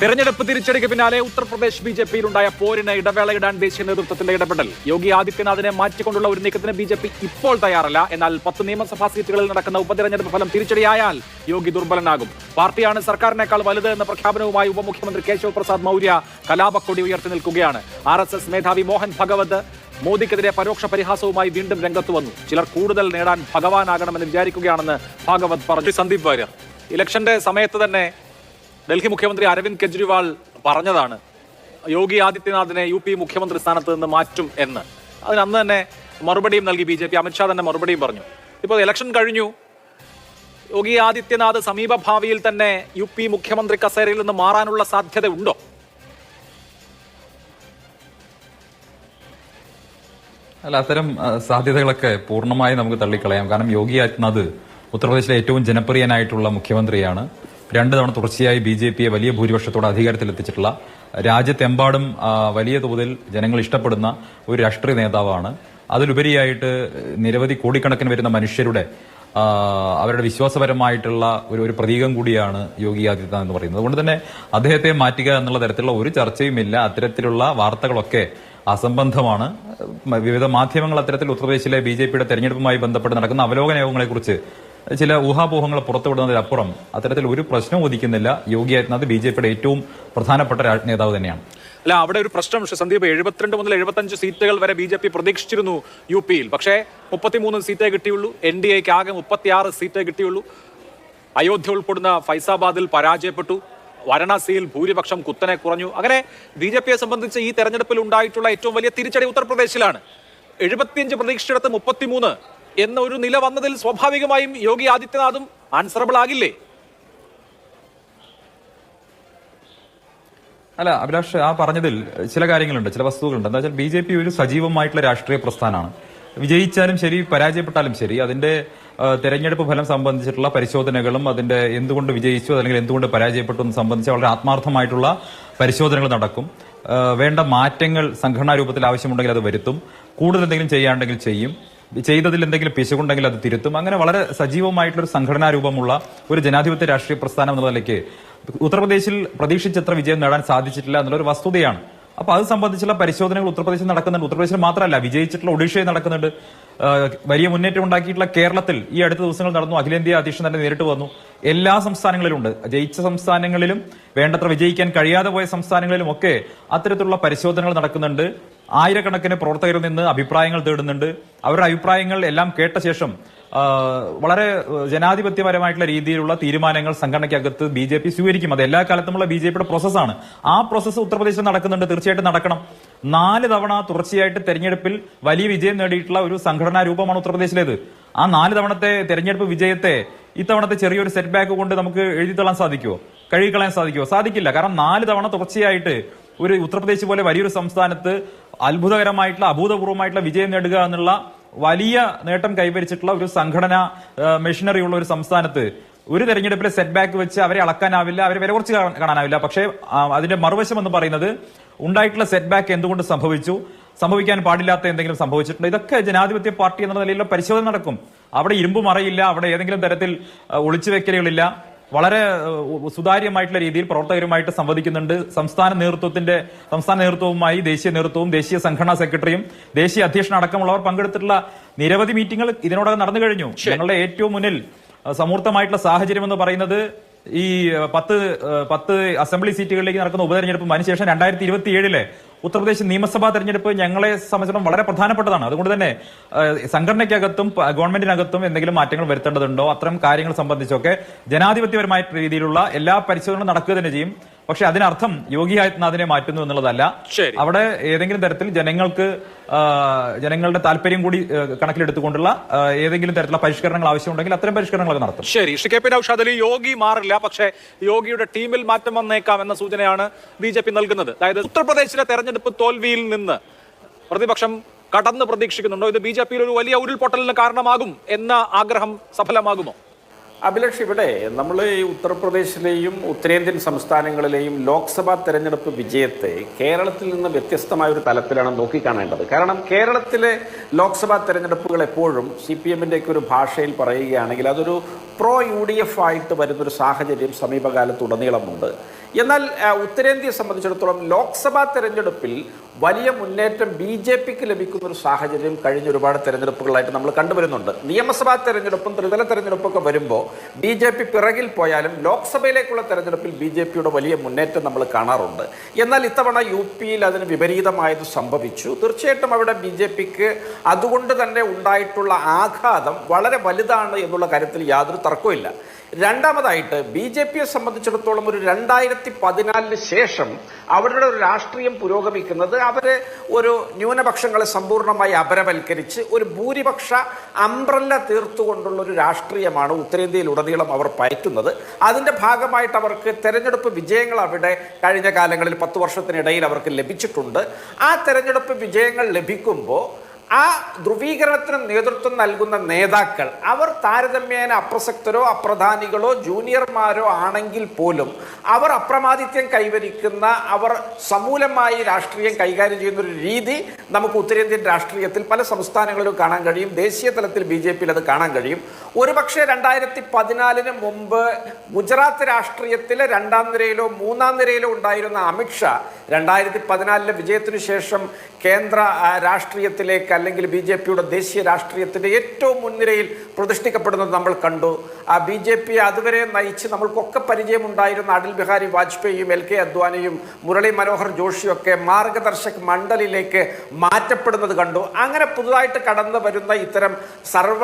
തെരഞ്ഞെടുപ്പ് തിരിച്ചടിക്ക് പിന്നാലെ ഉത്തർപ്രദേശ് ബി ജെ പിയിലുണ്ടായ പോരിന് ഇടവേളയിടാൻ ദേശീയ നേതൃത്വത്തിന്റെ ഇടപെടൽ. യോഗി ആദിത്യനാഥിനെ മാറ്റിക്കൊണ്ടുള്ള ഒരു നീക്കത്തിന് ബി ജെ പി ഇപ്പോൾ തയ്യാറല്ല. എന്നാൽ പത്ത് നിയമസഭാ സീറ്റുകളിൽ നടക്കുന്ന ഉപതെരഞ്ഞെടുപ്പ് ഫലം തിരിച്ചടിയായാൽ യോഗി ദുർബലനാകും. പാർട്ടിയാണ് സർക്കാരിനേക്കാൾ വലുത് എന്ന പ്രഖ്യാപനവുമായി ഉപമുഖ്യമന്ത്രി കേശവ് പ്രസാദ് മൗര്യ കലാപക്കൊടി ഉയർത്തി നിൽക്കുകയാണ്. ആർ എസ് എസ് മേധാവി മോഹൻ ഭഗവത് മോദിക്കെതിരെ പരോക്ഷ പരിഹാസവുമായി വീണ്ടും രംഗത്ത് വന്നു. ചിലർ കൂടുതൽ നേടാൻ ഭഗവാനാകണമെന്ന് വിചാരിക്കുകയാണെന്ന് ഭാഗവത് പറഞ്ഞു. സന്ദീപ് വാര്യർ ഇലക്ഷന്റെ സമയത്ത് തന്നെ ഡൽഹി മുഖ്യമന്ത്രി അരവിന്ദ് കെജ്രിവാൾ പറഞ്ഞതാണ് യോഗി ആദിത്യനാഥിനെ യു പി മുഖ്യമന്ത്രി സ്ഥാനത്ത് നിന്ന് മാറ്റും എന്ന്. അതിന് അന്ന് തന്നെ മറുപടിയും നൽകി ബി ജെ പി. അമിത്ഷാ തന്നെ മറുപടിയും പറഞ്ഞു. ഇപ്പോൾ ഇലക്ഷൻ കഴിഞ്ഞു. യോഗി ആദിത്യനാഥ് സമീപ ഭാവിയിൽ തന്നെ യു പി മുഖ്യമന്ത്രി കസേരയിൽ നിന്ന് മാറാനുള്ള സാധ്യത ഉണ്ടോ അല്ല അത്തരം സാധ്യതകളൊക്കെ പൂർണമായി നമുക്ക് തള്ളിക്കളയാം. കാരണം യോഗി ആദിത്യനാഥ് ഉത്തർപ്രദേശിലെ ഏറ്റവും ജനപ്രിയനായിട്ടുള്ള മുഖ്യമന്ത്രിയാണ്. രണ്ട് തവണ തുടർച്ചയായി ബി ജെ പിയെ വലിയ ഭൂരിപക്ഷത്തോടെ അധികാരത്തിലെത്തിച്ചിട്ടുള്ള രാജ്യത്തെമ്പാടും വലിയ തോതിൽ ജനങ്ങൾ ഇഷ്ടപ്പെടുന്ന ഒരു രാഷ്ട്രീയ നേതാവാണ്. അതിലുപരിയായിട്ട് നിരവധി കോടിക്കണക്കിന് വരുന്ന മനുഷ്യരുടെ അവരുടെ വിശ്വാസപരമായിട്ടുള്ള ഒരു ഒരു പ്രതീകം കൂടിയാണ് യോഗി ആദിത്യനാഥ് എന്ന് പറയുന്നത്. അതുകൊണ്ട് തന്നെ അദ്ദേഹത്തെ മാറ്റുക എന്നുള്ള തരത്തിലുള്ള ഒരു ചർച്ചയുമില്ല. അത്തരത്തിലുള്ള വാർത്തകളൊക്കെ അസംബന്ധമാണ്. വിവിധ മാധ്യമങ്ങൾ അത്തരത്തിൽ ഉത്തർപ്രദേശിലെ ബി ജെ പിയുടെ തെരഞ്ഞെടുപ്പുമായി ബന്ധപ്പെട്ട് നടക്കുന്ന അവലോകന യോഗങ്ങളെക്കുറിച്ച് ചില ഊഹാപോഹങ്ങൾ പുറത്തുവിടുന്നതിനപ്പുറം അത്തരത്തിൽ ഒരു പ്രശ്നം ഉദിക്കുന്നില്ല. യോഗി ആദിത്യനാഥ് ബി ജെ പിയുടെ ഏറ്റവും പ്രധാനപ്പെട്ട നേതാവ് തന്നെയാണ്. അല്ല അവിടെ ഒരു പ്രശ്നം സന്ദീപ് എഴുപത്തിരണ്ട് മുതൽ എഴുപത്തഞ്ച് സീറ്റുകൾ വരെ ബി ജെ പി പ്രതീക്ഷിച്ചിരുന്നു യു പിയിൽ. പക്ഷേ മുപ്പത്തിമൂന്ന് സീറ്റേ കിട്ടിയുള്ളൂ. എൻ ഡി എക്ക് ആകെ മുപ്പത്തിയാറ് സീറ്റേ കിട്ടിയുള്ളൂ. അയോധ്യ ഉൾപ്പെടുന്ന ഫൈസാബാദിൽ പരാജയപ്പെട്ടു. വാരണാസിയിൽ ഭൂരിപക്ഷം കുത്തനെ കുറഞ്ഞു. അങ്ങനെ ബി ജെ പിയെ സംബന്ധിച്ച് ഈ തെരഞ്ഞെടുപ്പിൽ ഉണ്ടായിട്ടുള്ള ഏറ്റവും വലിയ തിരിച്ചടി ഉത്തർപ്രദേശിലാണ്. എഴുപത്തിയഞ്ച് പ്രതീക്ഷിച്ചിടത്ത് മുപ്പത്തിമൂന്ന് എന്ന ഒരു നില വന്നതിൽ സ്വാഭാവികമായും യോഗി ആദിത്യനാഥും ആൻസറബിൾ ആകില്ലേ? അല്ല അഭിലാഷ് ആ പറഞ്ഞതിൽ ചില കാര്യങ്ങളുണ്ട് ചില വസ്തുതകളുണ്ട്. എന്താ വെച്ചാൽ ബി ജെ പി ഒരു സജീവമായിട്ടുള്ള രാഷ്ട്രീയ പ്രസ്ഥാനമാണ്. വിജയിച്ചാലും ശരി പരാജയപ്പെട്ടാലും ശരി അതിന്റെ തെരഞ്ഞെടുപ്പ് ഫലം സംബന്ധിച്ചിട്ടുള്ള പരിശോധനകളും അതിന്റെ എന്തുകൊണ്ട് വിജയിച്ചു അല്ലെങ്കിൽ എന്തുകൊണ്ട് പരാജയപ്പെട്ടു എന്ന് സംബന്ധിച്ച് വളരെ ആത്മാർത്ഥമായിട്ടുള്ള പരിശോധനകൾ നടക്കും. വേണ്ട മാറ്റങ്ങൾ സംഘടനാ രൂപത്തിൽ ആവശ്യമുണ്ടെങ്കിൽ അത് വരുത്തും. കൂടുതൽ എന്തെങ്കിലും ചെയ്യാണ്ടെങ്കിൽ ചെയ്യും. ചെയ്തതിൽ എന്തെങ്കിലും പിശകുണ്ടെങ്കിൽ അത് തിരുത്തും. അങ്ങനെ വളരെ സജീവമായിട്ടുള്ള ഒരു സംഘടനാ രൂപമുള്ള ഒരു ജനാധിപത്യ രാഷ്ട്രീയ പ്രസ്ഥാനം എന്നുള്ള നിലയ്ക്ക് ഉത്തർപ്രദേശിൽ പ്രതീക്ഷിച്ചത്ര വിജയം നേടാൻ സാധിച്ചിട്ടില്ല എന്നുള്ള ഒരു വസ്തുതയാണ്. അപ്പൊ അത് സംബന്ധിച്ചുള്ള പരിശോധനകൾ ഉത്തർപ്രദേശിൽ നടക്കുന്നുണ്ട്. ഉത്തർപ്രദേശിൽ മാത്രമല്ല വിജയിച്ചിട്ടുള്ള ഒഡീഷയിൽ നടക്കുന്നുണ്ട്. വലിയ മുന്നേറ്റം ഉണ്ടാക്കിയിട്ടുള്ള കേരളത്തിൽ ഈ അടുത്ത ദിവസങ്ങൾ നടന്നു. അഖിലേന്ത്യാ അധ്യക്ഷൻ തന്നെ നേരിട്ട് വന്നു. എല്ലാ സംസ്ഥാനങ്ങളിലും ഉണ്ട് ജയിച്ച സംസ്ഥാനങ്ങളിലും വേണ്ടത്ര വിജയിക്കാൻ കഴിയാതെ പോയ സംസ്ഥാനങ്ങളിലും ഒക്കെ അത്തരത്തിലുള്ള പരിശോധനകൾ നടക്കുന്നുണ്ട്. ആയിരക്കണക്കിന് പ്രവർത്തകരിൽ നിന്ന് അഭിപ്രായങ്ങൾ തേടുന്നുണ്ട്. അവരുടെ അഭിപ്രായങ്ങൾ എല്ലാം കേട്ട ശേഷം വളരെ ജനാധിപത്യപരമായിട്ടുള്ള രീതിയിലുള്ള തീരുമാനങ്ങൾ സംഘടനയ്ക്കകത്ത് ബി ജെ പി സ്വീകരിക്കും. അത് എല്ലാ കാലത്തുമുള്ള ബി ജെ പിയുടെ പ്രോസസ്സാണ് ആ പ്രോസസ്സ് ഉത്തർപ്രദേശിൽ നടക്കുന്നുണ്ട്. തീർച്ചയായിട്ടും നടക്കണം. നാല് തവണ തുടർച്ചയായിട്ട് തെരഞ്ഞെടുപ്പിൽ വലിയ വിജയം നേടിയിട്ടുള്ള ഒരു സംഘടനാ രൂപമാണ് ഉത്തർപ്രദേശിലേത്. ആ നാല് തവണത്തെ തെരഞ്ഞെടുപ്പ് വിജയത്തെ ഇത്തവണത്തെ ചെറിയൊരു സെറ്റ് ബാക്ക് കൊണ്ട് നമുക്ക് എഴുതിത്തള്ളാൻ സാധിക്കുമോ കഴുകിക്കളയാൻ സാധിക്കുമോ സാധിക്കില്ല. കാരണം നാല് തവണ തുടർച്ചയായിട്ട് ഒരു ഉത്തർപ്രദേശ് പോലെ വലിയൊരു സംസ്ഥാനത്ത് അത്ഭുതകരമായിട്ടുള്ള അഭൂതപൂർവമായിട്ടുള്ള വിജയം നേടുക എന്നുള്ള വലിയ നേട്ടം കൈവരിച്ചിട്ടുള്ള ഒരു സംഘടന മെഷീനറി ഉള്ള ഒരു സംസ്ഥാനത്ത് ഒരു തെരഞ്ഞെടുപ്പിലെ സെറ്റ് ബാക്ക് വെച്ച് അവരെ അളക്കാനാവില്ല അവരെ വില കുറച്ച് കാണാ- കാണാനാവില്ല. പക്ഷേ അതിന്റെ മറുവശം എന്ന് പറയുന്നത് ഉണ്ടായിട്ടുള്ള സെറ്റ് ബാക്ക് എന്തുകൊണ്ട് സംഭവിച്ചു? സംഭവിക്കാൻ പാടില്ലാത്ത എന്തെങ്കിലും സംഭവിച്ചിട്ടുണ്ട്? ഇതൊക്കെ ജനാധിപത്യ പാർട്ടി എന്ന നിലയിലുള്ള പരിശോധന നടക്കും. അവിടെ ഇരുമ്പ് മറയില്ല അവിടെ ഏതെങ്കിലും തരത്തിൽ ഒളിച്ചു വെക്കലുകളില്ല വളരെ സുതാര്യമായിട്ടുള്ള രീതിയിൽ പ്രവർത്തകരുമായിട്ട് സംവദിക്കുന്നുണ്ട്. സംസ്ഥാന നേതൃത്വത്തിന്റെ സംസ്ഥാന നേതൃത്വവുമായി ദേശീയ നേതൃത്വവും ദേശീയ സംഘടനാ സെക്രട്ടറിയും ദേശീയ അധ്യക്ഷൻ അടക്കമുള്ളവർ പങ്കെടുത്തിട്ടുള്ള നിരവധി മീറ്റിംഗുകൾ ഇതിനോടകം നടന്നു കഴിഞ്ഞു. ഞങ്ങളുടെ ഏറ്റവും മുന്നിൽ സമൂർത്തമായിട്ടുള്ള സാഹചര്യം എന്ന് പറയുന്നത് ഈ പത്ത് പത്ത് അസംബ്ലി സീറ്റുകളിലേക്ക് നടക്കുന്ന ഉപതെരഞ്ഞെടുപ്പും അതിനുശേഷം രണ്ടായിരത്തി ഇരുപത്തി ഏഴിലെ ഉത്തർപ്രദേശ് നിയമസഭാ തെരഞ്ഞെടുപ്പ് ഞങ്ങളെ സംബന്ധിച്ചിടത്തോളം വളരെ പ്രധാനപ്പെട്ടതാണ്. അതുകൊണ്ട് തന്നെ സംഘടനയ്ക്കകത്തും ഗവൺമെന്റിനകത്തും എന്തെങ്കിലും മാറ്റങ്ങൾ വരുത്തേണ്ടതുണ്ടോ? അത്തരം കാര്യങ്ങൾ സംബന്ധിച്ചൊക്കെ ജനാധിപത്യപരമായ രീതിയിലുള്ള എല്ലാ പരിശോധനകളും നടക്കുക തന്നെ ചെയ്യും. പക്ഷെ അതിനർത്ഥം യോഗി ആദിത്യനാഥിനെ മാറ്റുന്നു എന്നുള്ളതല്ല. അവിടെ ഏതെങ്കിലും തരത്തിൽ ജനങ്ങൾക്ക് ജനങ്ങളുടെ താല്പര്യം കൂടി കണക്കിലെടുത്തുകൊണ്ടുള്ള ഏതെങ്കിലും തരത്തിലുള്ള പരിഷ്കരണങ്ങൾ ആവശ്യമുണ്ടെങ്കിൽ അത്തരം പരിഷ്കരണങ്ങളൊക്കെ നടത്തും. ശരി. ശ്രീ കെ പി നൌഷാദ് അലി യോഗി മാറില്ല പക്ഷേ യോഗിയുടെ ടീമിൽ മാറ്റം വന്നേക്കാം എന്ന സൂചനയാണ് ബി ജെ പി നൽകുന്നത്. അതായത് ഉത്തർപ്രദേശിലെ തെരഞ്ഞെടുപ്പ് തോൽവിയിൽ നിന്ന് പ്രതിപക്ഷം കടന്ന് പ്രതീക്ഷിക്കുന്നുണ്ടോ? ഇത് ബി ജെ പിയിൽ ഒരു വലിയ ഉരുൾപൊട്ടലിന് കാരണമാകും എന്ന ആഗ്രഹം സഫലമാകുമോ? അഭിലാഷ് ഇവിടെ നമ്മൾ ഈ ഉത്തർപ്രദേശിലെയും ഉത്തരേന്ത്യൻ സംസ്ഥാനങ്ങളിലെയും ലോക്സഭാ തെരഞ്ഞെടുപ്പ് വിജയത്തെ കേരളത്തിൽ നിന്ന് വ്യത്യസ്തമായ ഒരു തലത്തിലാണ് നോക്കിക്കാണേണ്ടത്. കാരണം കേരളത്തിലെ ലോക്സഭാ തെരഞ്ഞെടുപ്പുകൾ എപ്പോഴും സി പി എമ്മിന്റെയൊക്കെ ഒരു ഭാഷയിൽ പറയുകയാണെങ്കിൽ അതൊരു പ്രോ യു ഡി എഫ് ആയിട്ട് വരുന്നൊരു സാഹചര്യം സമീപകാലത്ത് ഉടനീളമുണ്ട് എന്നാൽ ഉത്തരേന്ത്യയെ സംബന്ധിച്ചിടത്തോളം ലോക്സഭാ തെരഞ്ഞെടുപ്പിൽ വലിയ മുന്നേറ്റം ബി ജെ പിക്ക് ലഭിക്കുന്ന ഒരു സാഹചര്യം കഴിഞ്ഞ ഒരുപാട് തെരഞ്ഞെടുപ്പുകളായിട്ട് നമ്മൾ കണ്ടുവരുന്നുണ്ട്. നിയമസഭാ തെരഞ്ഞെടുപ്പും ത്രിതല തെരഞ്ഞെടുപ്പൊക്കെ വരുമ്പോൾ ബി ജെ പി പിറകിൽ പോയാലും ലോക്സഭയിലേക്കുള്ള തെരഞ്ഞെടുപ്പിൽ ബി ജെ പിയുടെ വലിയ മുന്നേറ്റം നമ്മൾ കാണാറുണ്ട്. എന്നാൽ ഇത്തവണ യു പിയിൽ അതിന് വിപരീതമായത് സംഭവിച്ചു. തീർച്ചയായിട്ടും അവിടെ ബി ജെ പിക്ക് അതുകൊണ്ട് തന്നെ ഉണ്ടായിട്ടുള്ള ആഘാതം വളരെ വലുതാണ് എന്നുള്ള കാര്യത്തിൽ യാതൊരു തർക്കവുമില്ല. രണ്ടാമതായിട്ട് ബി ജെ പിയെ സംബന്ധിച്ചിടത്തോളം ഒരു രണ്ടായിരത്തി പതിനാലിന് ശേഷം അവരുടെ ഒരു രാഷ്ട്രീയം പുരോഗമിക്കുന്നത് അവരെ ഒരു ന്യൂനപക്ഷങ്ങളെ സമ്പൂർണമായി അപരവൽക്കരിച്ച് ഒരു ഭൂരിപക്ഷ അംബ്രല്ല തീർത്തുകൊണ്ടുള്ള ഒരു രാഷ്ട്രീയമാണ് ഉത്തരേന്ത്യയിൽ ഉടനീളം അവർ പയറ്റുന്നത്. അതിന്റെ ഭാഗമായിട്ട് അവർക്ക് തെരഞ്ഞെടുപ്പ് വിജയങ്ങൾ അവിടെ കഴിഞ്ഞ കാലങ്ങളിൽ പത്ത് വർഷത്തിനിടയിൽ അവർക്ക് ലഭിച്ചിട്ടുണ്ട്. ആ തെരഞ്ഞെടുപ്പ് വിജയങ്ങൾ ലഭിക്കുമ്പോൾ ആ ധ്രുവീകരണത്തിന് നേതൃത്വം നൽകുന്ന നേതാക്കൾ അവർ താരതമ്യേന അപ്രസക്തരോ അപ്രധാനികളോ ജൂനിയർമാരോ ആണെങ്കിൽ പോലും അവർ അപ്രമാദിത്യം കൈവരിക്കുന്ന അവർ സമൂലമായി രാഷ്ട്രീയം കൈകാര്യം ചെയ്യുന്ന ഒരു രീതി നമുക്ക് ഉത്തരേന്ത്യൻ രാഷ്ട്രീയത്തിൽ പല സംസ്ഥാനങ്ങളിലും കാണാൻ കഴിയും. ദേശീയ തലത്തിൽ ബി ജെ പിയിൽ അത് കാണാൻ കഴിയും. ഒരുപക്ഷെ രണ്ടായിരത്തി പതിനാലിന് മുമ്പ് ഗുജറാത്ത് രാഷ്ട്രീയത്തിലെ രണ്ടാം നിരയിലോ മൂന്നാം നിരയിലോ ഉണ്ടായിരുന്ന അമിത്ഷാ രണ്ടായിരത്തി പതിനാലിലെ വിജയത്തിനു ശേഷം കേന്ദ്ര രാഷ്ട്രീയത്തിലേക്ക് അല്ലെങ്കിൽ ബി ജെ പിയുടെ ദേശീയ രാഷ്ട്രീയത്തിന്റെ ഏറ്റവും മുൻനിരയിൽ പ്രതിഷ്ഠിക്കപ്പെടുന്നത് നമ്മൾ കണ്ടു. ആ ബി ജെ പി അതുവരെ നയിച്ച് നമ്മൾക്കൊക്കെ പരിചയമുണ്ടായിരുന്ന അടൽ ബിഹാരി വാജ്പേയിയും എൽ കെ അദ്വാനിയും മുരളി മനോഹർ ജോഷിയും ഒക്കെ മാർഗദർശക് മണ്ഡലിലേക്ക് മാറ്റപ്പെടുന്നത് കണ്ടു. അങ്ങനെ പുതുതായിട്ട് കടന്നു വരുന്ന ഇത്തരം സർവ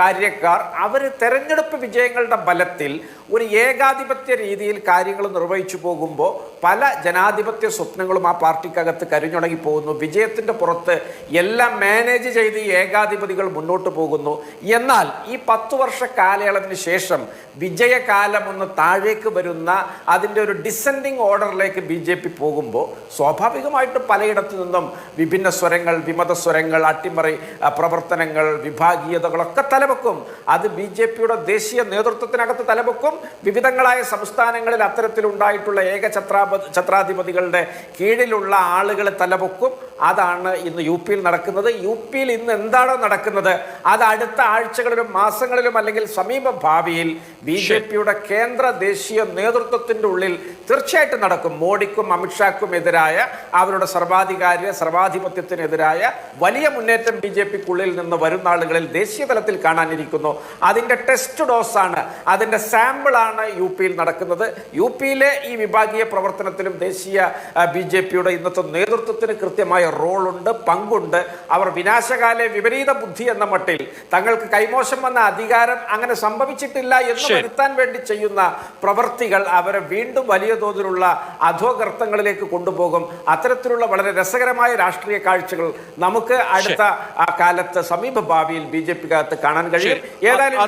കാര്യക്കാർ അവർ തെരഞ്ഞെടുപ്പ് വിജയങ്ങളുടെ ബലത്തിൽ ഒരു ഏകാധിപത്യ രീതിയിൽ കാര്യങ്ങൾ നിർവഹിച്ചു പോകുമ്പോൾ പല ജനാധിപത്യ സ്വപ്നങ്ങളും ആ പാർട്ടിക്കകത്ത് കരിഞ്ഞുണങ്ങി പോകുന്നു. വിജയത്തിന്റെ പുറത്ത് എല്ലാം മാനേജ് ചെയ്ത് ഏകാധിപതികൾ മുന്നോട്ട് പോകുന്നു. എന്നാൽ ഈ പത്തു വർഷ കാലയളവിന് ശേഷം വിജയകാലം ഒന്ന് താഴേക്ക് വരുന്ന അതിന്റെ ഒരു ഡിസെൻഡിങ് ഓർഡറിലേക്ക് ബി ജെ പി പോകുമ്പോൾ സ്വാഭാവികമായിട്ടും പലയിടത്തു നിന്നും വിഭിന്ന സ്വരങ്ങൾ വിമത സ്വരങ്ങൾ അട്ടിമറി പ്രവർത്തനങ്ങൾ വിഭാഗീയതകളൊക്കെ തലവെക്കും. അത് ബി ജെ പിയുടെ ദേശീയ നേതൃത്വത്തിനകത്ത് തലവെക്കും. വിവിധങ്ങളായ സംസ്ഥാനങ്ങളിൽ അത്തരത്തിലുണ്ടായിട്ടുള്ള ഏക ഛത്രാപ ഛത്രാധിപതികളുടെ കീഴിലുള്ള ആളുകൾ തലവെക്കും. അതാണ് ഇന്ന് യു പിയിൽ നടക്കുന്നത്. യു പിയിൽ ഇന്ന് എന്താണോ നടക്കുന്നത്? അത് അടുത്ത ആഴ്ചകളിലും മാസങ്ങളിലും അല്ലെങ്കിൽ സമീപ ഭാവിയിൽ ബി ജെ പിയുടെ കേന്ദ്ര ദേശീയ നേതൃത്വത്തിന്റെ ഉള്ളിൽ തീർച്ചയായിട്ടും നടക്കും. മോഡിക്കും അമിത്ഷാക്കും എതിരായ അവരുടെ സർവാധികാര സർവാധിപത്യത്തിനെതിരായ വലിയ മുന്നേറ്റം ബി ജെ പിക്കുള്ളിൽ നിന്ന് വരുന്ന ആളുകളിൽ ദേശീയ തലത്തിൽ കാണാനിരിക്കുന്നു. അതിന്റെ ടെസ്റ്റ് ഡോസാണ് അതിന്റെ സാമ്പിളാണ് യു പിയിൽ നടക്കുന്നത്. യു പിയിലെ ഈ വിഭാഗീയ പ്രവർത്തനത്തിലും ദേശീയ ബി ജെ പിയുടെ ഇന്നത്തെ നേതൃത്വത്തിന് കൃത്യമായ റോളുണ്ട് പങ്കുണ്ട്. അവർ വിനാശകാലെ വിപരീത ബുദ്ധി എന്ന മട്ടിൽ തങ്ങൾക്ക് കൈമോശം വന്ന അധികാരം അങ്ങനെ സംഭവിച്ചിട്ടില്ല എന്ന്. വരുത്താൻ വേണ്ടി ചെയ്യുന്ന പ്രവർത്തികൾ അവരെ വീണ്ടും വലിയ തോതിലുള്ള അധോഗർത്തങ്ങളിലേക്ക് കൊണ്ടുപോകും. അത്തരത്തിലുള്ള വളരെ രസകരമായ രാഷ്ട്രീയ കാഴ്ചകൾ നമുക്ക് അടുത്ത ആ കാലത്ത് സമീപ ഭാവിയിൽ ബി ജെ പിക്കകത്ത് കാണാൻ കഴിയും. ഏതായാലും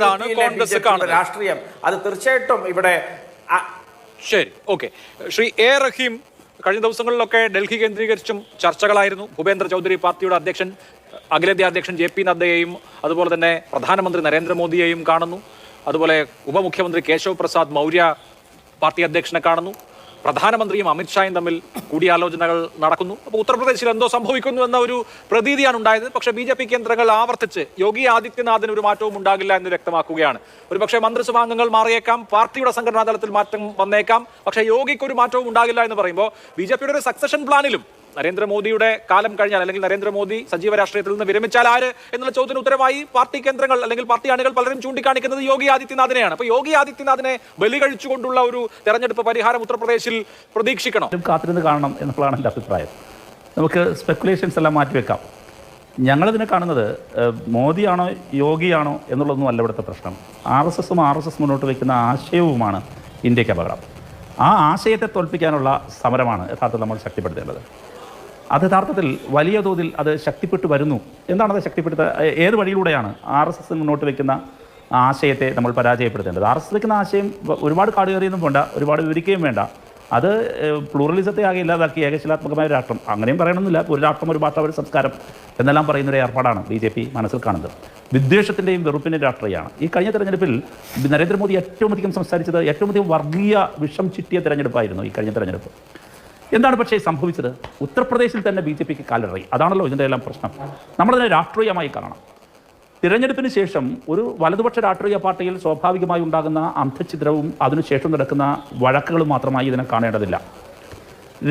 രാഷ്ട്രീയം അത് തീർച്ചയായിട്ടും ഇവിടെ ശരി. ഓക്കെ. ശ്രീ എ റഹീം കഴിഞ്ഞ ദിവസങ്ങളിലൊക്കെ ഡൽഹി കേന്ദ്രീകരിച്ചും ചർച്ചകളായിരുന്നു. ഭൂപേന്ദ്ര ചൗധരി പാർട്ടിയുടെ അധ്യക്ഷൻ അഖിലേന്ത്യാ അധ്യക്ഷൻ ജെ പി നദ്ദയെയും അതുപോലെ തന്നെ പ്രധാനമന്ത്രി നരേന്ദ്രമോദിയെയും കാണുന്നു. അതുപോലെ ഉപമുഖ്യമന്ത്രി കേശവ് പ്രസാദ് മൗര്യ പാർട്ടി അധ്യക്ഷനെ കാണുന്നു. പ്രധാനമന്ത്രിയും അമിത്ഷായും തമ്മിൽ കൂടിയാലോചനകൾ നടക്കുന്നു. അപ്പോൾ ഉത്തർപ്രദേശിൽ എന്തോ സംഭവിക്കുന്നു എന്ന ഒരു പ്രതീതിയാണ് ഉണ്ടായത്. പക്ഷേ ബി ജെ പി കേന്ദ്രങ്ങൾ ആവർത്തിച്ച് യോഗി ആദിത്യനാഥിന് ഒരു മാറ്റവും ഉണ്ടാകില്ല എന്ന് വ്യക്തമാക്കുകയാണ്. ഒരുപക്ഷെ മന്ത്രിസഭാംഗങ്ങൾ മാറിയേക്കാം പാർട്ടിയുടെ സംഘടനാ തലത്തിൽ മാറ്റം വന്നേക്കാം. പക്ഷേ യോഗിക്ക് ഒരു മാറ്റവും ഉണ്ടാകില്ല എന്ന് പറയുമ്പോൾ ബി ജെ പിയുടെ ഒരു സക്സഷൻ പ്ലാനിലും നരേന്ദ്രമോദിയുടെ കാലം കഴിഞ്ഞാൽ അല്ലെങ്കിൽ നരേന്ദ്രമോദി സജീവ രാഷ്ട്രീയത്തിൽ നിന്ന് വിരമിച്ചാൽ ആര് എന്നുള്ള ചോദ്യത്തിന് ഉത്തരവായി പാർട്ടി കേന്ദ്രങ്ങൾ അല്ലെങ്കിൽ പാർട്ടി അണികൾ പലരും ചൂണ്ടിക്കാണിക്കുന്നത് യോഗി ആദിത്യനാഥിനെയാണ്. അപ്പൊ യോഗി ആദിത്യനാഥിനെ ബലി കഴിച്ചുകൊണ്ടുള്ള ഒരു തെരഞ്ഞെടുപ്പ് പരിഹാരം ഉത്തർപ്രദേശിൽ പ്രതീക്ഷിക്കണം. കാത്തിരുന്ന് കാണണം എന്നുള്ളതാണ് എന്റെ അഭിപ്രായം. നമുക്ക് സ്പെക്കുലേഷൻസ് എല്ലാം മാറ്റിവെക്കാം ഞങ്ങളിതിനെ കാണുന്നത് മോദിയാണോ യോഗിയാണോ എന്നുള്ളതൊന്നും അല്ല ഇവിടുത്തെ പ്രശ്നം. ആർ എസ് എസും ആർ എസ് എസ് മുന്നോട്ട് വയ്ക്കുന്ന ആശയവുമാണ് ഇന്ത്യയ്ക്ക് അപകടം. ആ ആശയത്തെ തോൽപ്പിക്കാനുള്ള സമരമാണ് യഥാർത്ഥത്തിൽ നമ്മൾ ശക്തിപ്പെടുത്തേണ്ടത്. അത് യഥാർത്ഥത്തിൽ വലിയ തോതിൽ അത് ശക്തിപ്പെട്ടു വരുന്നു. എന്താണത് ശക്തിപ്പെടുത്ത ഏത് വഴിയിലൂടെയാണ് ആർ എസ് എസ് മുന്നോട്ട് വയ്ക്കുന്ന ആശയത്തെ നമ്മൾ പരാജയപ്പെടുത്തേണ്ടത്? ആർ എസ് എസ് വയ്ക്കുന്ന ആശയം ഒരുപാട് കാടുകയറിയൊന്നും വേണ്ട ഒരുപാട് വിവരിക്കുകയും വേണ്ട. അത് പ്ലൂറലിസത്തെ ആകെ ഇല്ലാതാക്കി ഏകശിലാത്മകമായ ഒരു രാഷ്ട്രം. അങ്ങനെയും പറയണമെന്നില്ല. ഒരു രാഷ്ട്രം ഒരു ഭാഷ ഒരു സംസ്കാരം എന്നെല്ലാം പറയുന്ന ഒരു ഏർപ്പാടാണ് ബി ജെ പി മനസ്സിൽ കാണുന്നത്. വിദ്വേഷത്തിന്റെയും വെറുപ്പിന്റെ രാഷ്ട്രീയമാണ് ഈ കഴിഞ്ഞ തെരഞ്ഞെടുപ്പിൽ നരേന്ദ്രമോദി ഏറ്റവും അധികം സംസാരിച്ചത് ഏറ്റവും അധികം വർഗീയ വിഷം ചിറ്റിയ തെരഞ്ഞെടുപ്പായിരുന്നു ഈ കഴിഞ്ഞ തെരഞ്ഞെടുപ്പ്. എന്താണ് പക്ഷേ സംഭവിച്ചത്? ഉത്തർപ്രദേശിൽ തന്നെ ബി ജെ പിക്ക് കാലിറങ്ങി. അതാണല്ലോ ഇതിന്റെ എല്ലാം പ്രശ്നം. നമ്മളതിനെ രാഷ്ട്രീയമായി കാണണം. തിരഞ്ഞെടുപ്പിന് ശേഷം ഒരു വലതുപക്ഷ രാഷ്ട്രീയ പാർട്ടിയിൽ സ്വാഭാവികമായി ഉണ്ടാകുന്ന അന്ധഛിദ്രവും അതിനുശേഷം നടക്കുന്ന വഴക്കുകളും മാത്രമായി ഇതിനെ കാണേണ്ടതില്ല.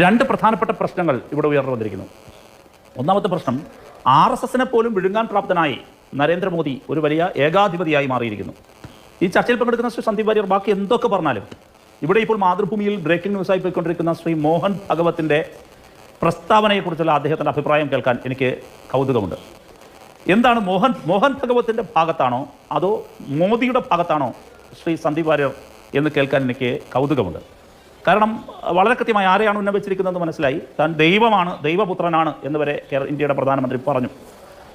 രണ്ട് പ്രധാനപ്പെട്ട പ്രശ്നങ്ങൾ ഇവിടെ ഉയർന്നു വന്നിരിക്കുന്നു. ഒന്നാമത്തെ പ്രശ്നം ആർ എസ് എസിനെ പോലും വിഴുങ്ങാൻ പ്രാപ്തനായി നരേന്ദ്രമോദി ഒരു വലിയ ഏകാധിപതിയായി മാറിയിരിക്കുന്നു. ഈ ചർച്ചയിൽ പങ്കെടുക്കുന്ന ശ്രീ സന്ദീപ് വാര്യർ ബാക്കി എന്തൊക്കെ പറഞ്ഞാലും ഇവിടെ ഇപ്പോൾ മാതൃഭൂമിയിൽ ബ്രേക്കിംഗ് ന്യൂസായി പോയിക്കൊണ്ടിരിക്കുന്ന ശ്രീ മോഹൻ ഭഗവത്തിന്റെ പ്രസ്താവനയെക്കുറിച്ചുള്ള അദ്ദേഹത്തിന്റെ അഭിപ്രായം കേൾക്കാൻ എനിക്ക് കൗതുകമുണ്ട്. എന്താണ് മോഹൻ മോഹൻ ഭഗവത്തിന്റെ ഭാഗത്താണോ അതോ മോദിയുടെ ഭാഗത്താണോ ശ്രീ സന്ദീപ് വാര്യർ എന്ന് കേൾക്കാൻ എനിക്ക് കൗതുകമുണ്ട്. കാരണം വളരെ കൃത്യമായി ആരെയാണ് ഉന്നമിച്ചിരിക്കുന്നതെന്ന് മനസ്സിലായി. താൻ ദൈവമാണ് ദൈവപുത്രനാണ് എന്ന് വരെ ഇന്ത്യയുടെ പ്രധാനമന്ത്രി പറഞ്ഞു.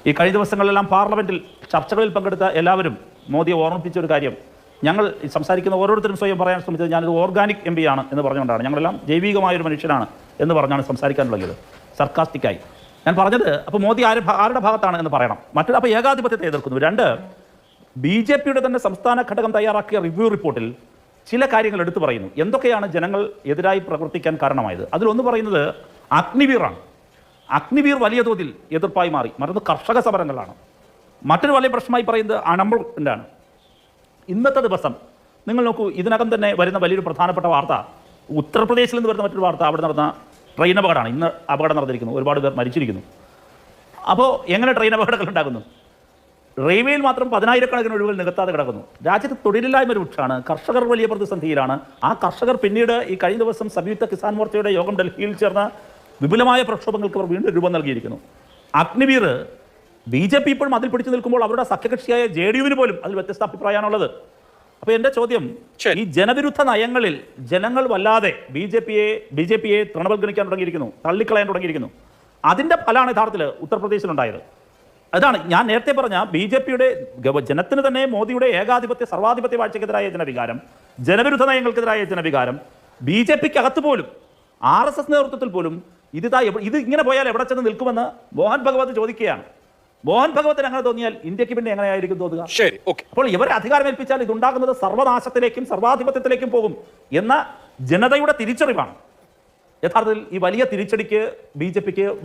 ഈ കഴിഞ്ഞ ദിവസങ്ങളിലെല്ലാം പാർലമെന്റിൽ ചർച്ചകളിൽ പങ്കെടുത്ത എല്ലാവരും മോദിയെ ഓർമ്മിപ്പിച്ച ഒരു കാര്യം. ഞങ്ങൾ സംസാരിക്കുന്ന ഓരോരുത്തരും സ്വയം പറയാൻ ശ്രമിച്ചത് ഞാനൊരു ഓർഗാനിക് എം ആണ് എന്ന് പറഞ്ഞുകൊണ്ടാണ്. ഞങ്ങളെല്ലാം ജൈവികമായ ഒരു മനുഷ്യനാണ് എന്ന് പറഞ്ഞാണ് സംസാരിക്കാൻ തുടങ്ങിയത് സർക്കാസ്റ്റിക്കായി. ഞാൻ പറഞ്ഞത് അപ്പോൾ മോദി ആര് ആരുടെ ഭാഗത്താണ് എന്ന് പറയണം. മറ്റൊരു അപ്പോൾ ഏകാധിപത്യത്തെ എതിർക്കുന്നു. രണ്ട് ബി ജെ പിയുടെ തന്നെ സംസ്ഥാന ഘടകം തയ്യാറാക്കിയ റിവ്യൂ റിപ്പോർട്ടിൽ ചില കാര്യങ്ങൾ എടുത്തു പറയുന്നു. എന്തൊക്കെയാണ് ജനങ്ങൾ എതിരായി പ്രവർത്തിക്കാൻ കാരണമായത്? അതിലൊന്ന് പറയുന്നത് അഗ്നിവീറാണ്. അഗ്നിവീർ വലിയ തോതിൽ എതിർപ്പായി മാറി. മറ്റൊന്ന് കർഷക സമരങ്ങളാണ്. മറ്റൊരു വലിയ പ്രശ്നമായി പറയുന്നത് അണമ്പളിന്റെ ആണ് ഇന്നത്തെ ദിവസം നിങ്ങൾ നോക്കൂ ഇതിനകം തന്നെ വരുന്ന വലിയൊരു പ്രധാനപ്പെട്ട വാർത്ത ഉത്തർപ്രദേശിൽ നിന്ന് വരുന്ന മറ്റൊരു വാർത്ത അവിടെ നടന്ന ട്രെയിൻ അപകടമാണ്. ഇന്ന് അപകടം നടന്നിരിക്കുന്നു. ഒരുപാട് പേർ മരിച്ചിരിക്കുന്നു. അപ്പോൾ എങ്ങനെ ട്രെയിൻ അപകടങ്ങൾ ഉണ്ടാകുന്നു? റെയിൽവേയിൽ മാത്രം പതിനായിരക്കണക്കിന് ഒഴിവുകൾ നികത്താതെ കിടക്കുന്നു. രാജ്യത്ത് തൊഴിലില്ലായ്മ രൂക്ഷമാണ് കർഷകർ വലിയ പ്രതിസന്ധിയിലാണ്. ആ കർഷകർ പിന്നീട് ഈ കഴിഞ്ഞ ദിവസം സംയുക്ത കിസാൻ മോർച്ചയുടെ യോഗം ഡൽഹിയിൽ ചേർന്ന് വിപുലമായ പ്രക്ഷോഭങ്ങൾക്ക് അവർ വീണ്ടും രൂപം നൽകിയിരിക്കുന്നു. അഗ്നിവീർ ബി ജെ പി ഇപ്പോഴും അതിൽ പിടിച്ചു നിൽക്കുമ്പോൾ അവരുടെ സഖ്യകക്ഷിയായ ജെ ഡി യുവിന് പോലും അതിൽ വ്യത്യസ്ത അഭിപ്രായമാണുള്ളത്. അപ്പൊ എന്റെ ചോദ്യം ഈ ജനവിരുദ്ധ നയങ്ങളിൽ ജനങ്ങൾ വല്ലാതെ ബി ജെ പിയെ ബി ജെ പിയെ തൃണവൽക്കരിക്കാൻ തുടങ്ങിയിരിക്കുന്നു തള്ളിക്കളയാൻ തുടങ്ങിയിരിക്കുന്നു. അതിന്റെ ഫലമാണ് യഥാർത്ഥത്തിൽ ഉത്തർപ്രദേശിലുണ്ടായത്. അതാണ് ഞാൻ നേരത്തെ പറഞ്ഞ ബി ജെ പിയുടെ ജനത്തിന് തന്നെ മോദിയുടെ ഏകാധിപത്യ സർവാധിപത്യ വാഴ്ചയ്ക്കെതിരായ ജനവികാരം ജനവിരുദ്ധ നയങ്ങൾക്കെതിരായ ജനവികാരം ബി ജെ പിക്ക് അകത്ത് പോലും ആർ എസ് എസ് നേതൃത്വത്തിൽ പോലും ഇത് ഇതാ എവ- ഇത് ഇങ്ങനെ പോയാൽ എവിടെ ചെന്ന് നിൽക്കുമെന്ന് മോഹൻ ഭഗവത് ചോദിക്കുകയാണ്. മോഹൻ ഭഗവത്തിന് അങ്ങനെ തോന്നിയാൽ ഇന്ത്യയ്ക്ക് പിന്നെ എങ്ങനെയായിരിക്കും തോന്നുക? ശരി ഓക്കെ. അപ്പോൾ ഇവരെ അധികാരമേൽപ്പിച്ചാൽ ഇതുണ്ടാകുന്നത് സർവനാശത്തിലേക്കും സർവാധിപത്യത്തിലേക്കും പോകും എന്ന ജനതയുടെ തിരിച്ചറിവാണ്. യഥാർത്ഥത്തിൽ ഈ വലിയ തിരിച്ചടിക്ക് ബി ജെ പിക്ക്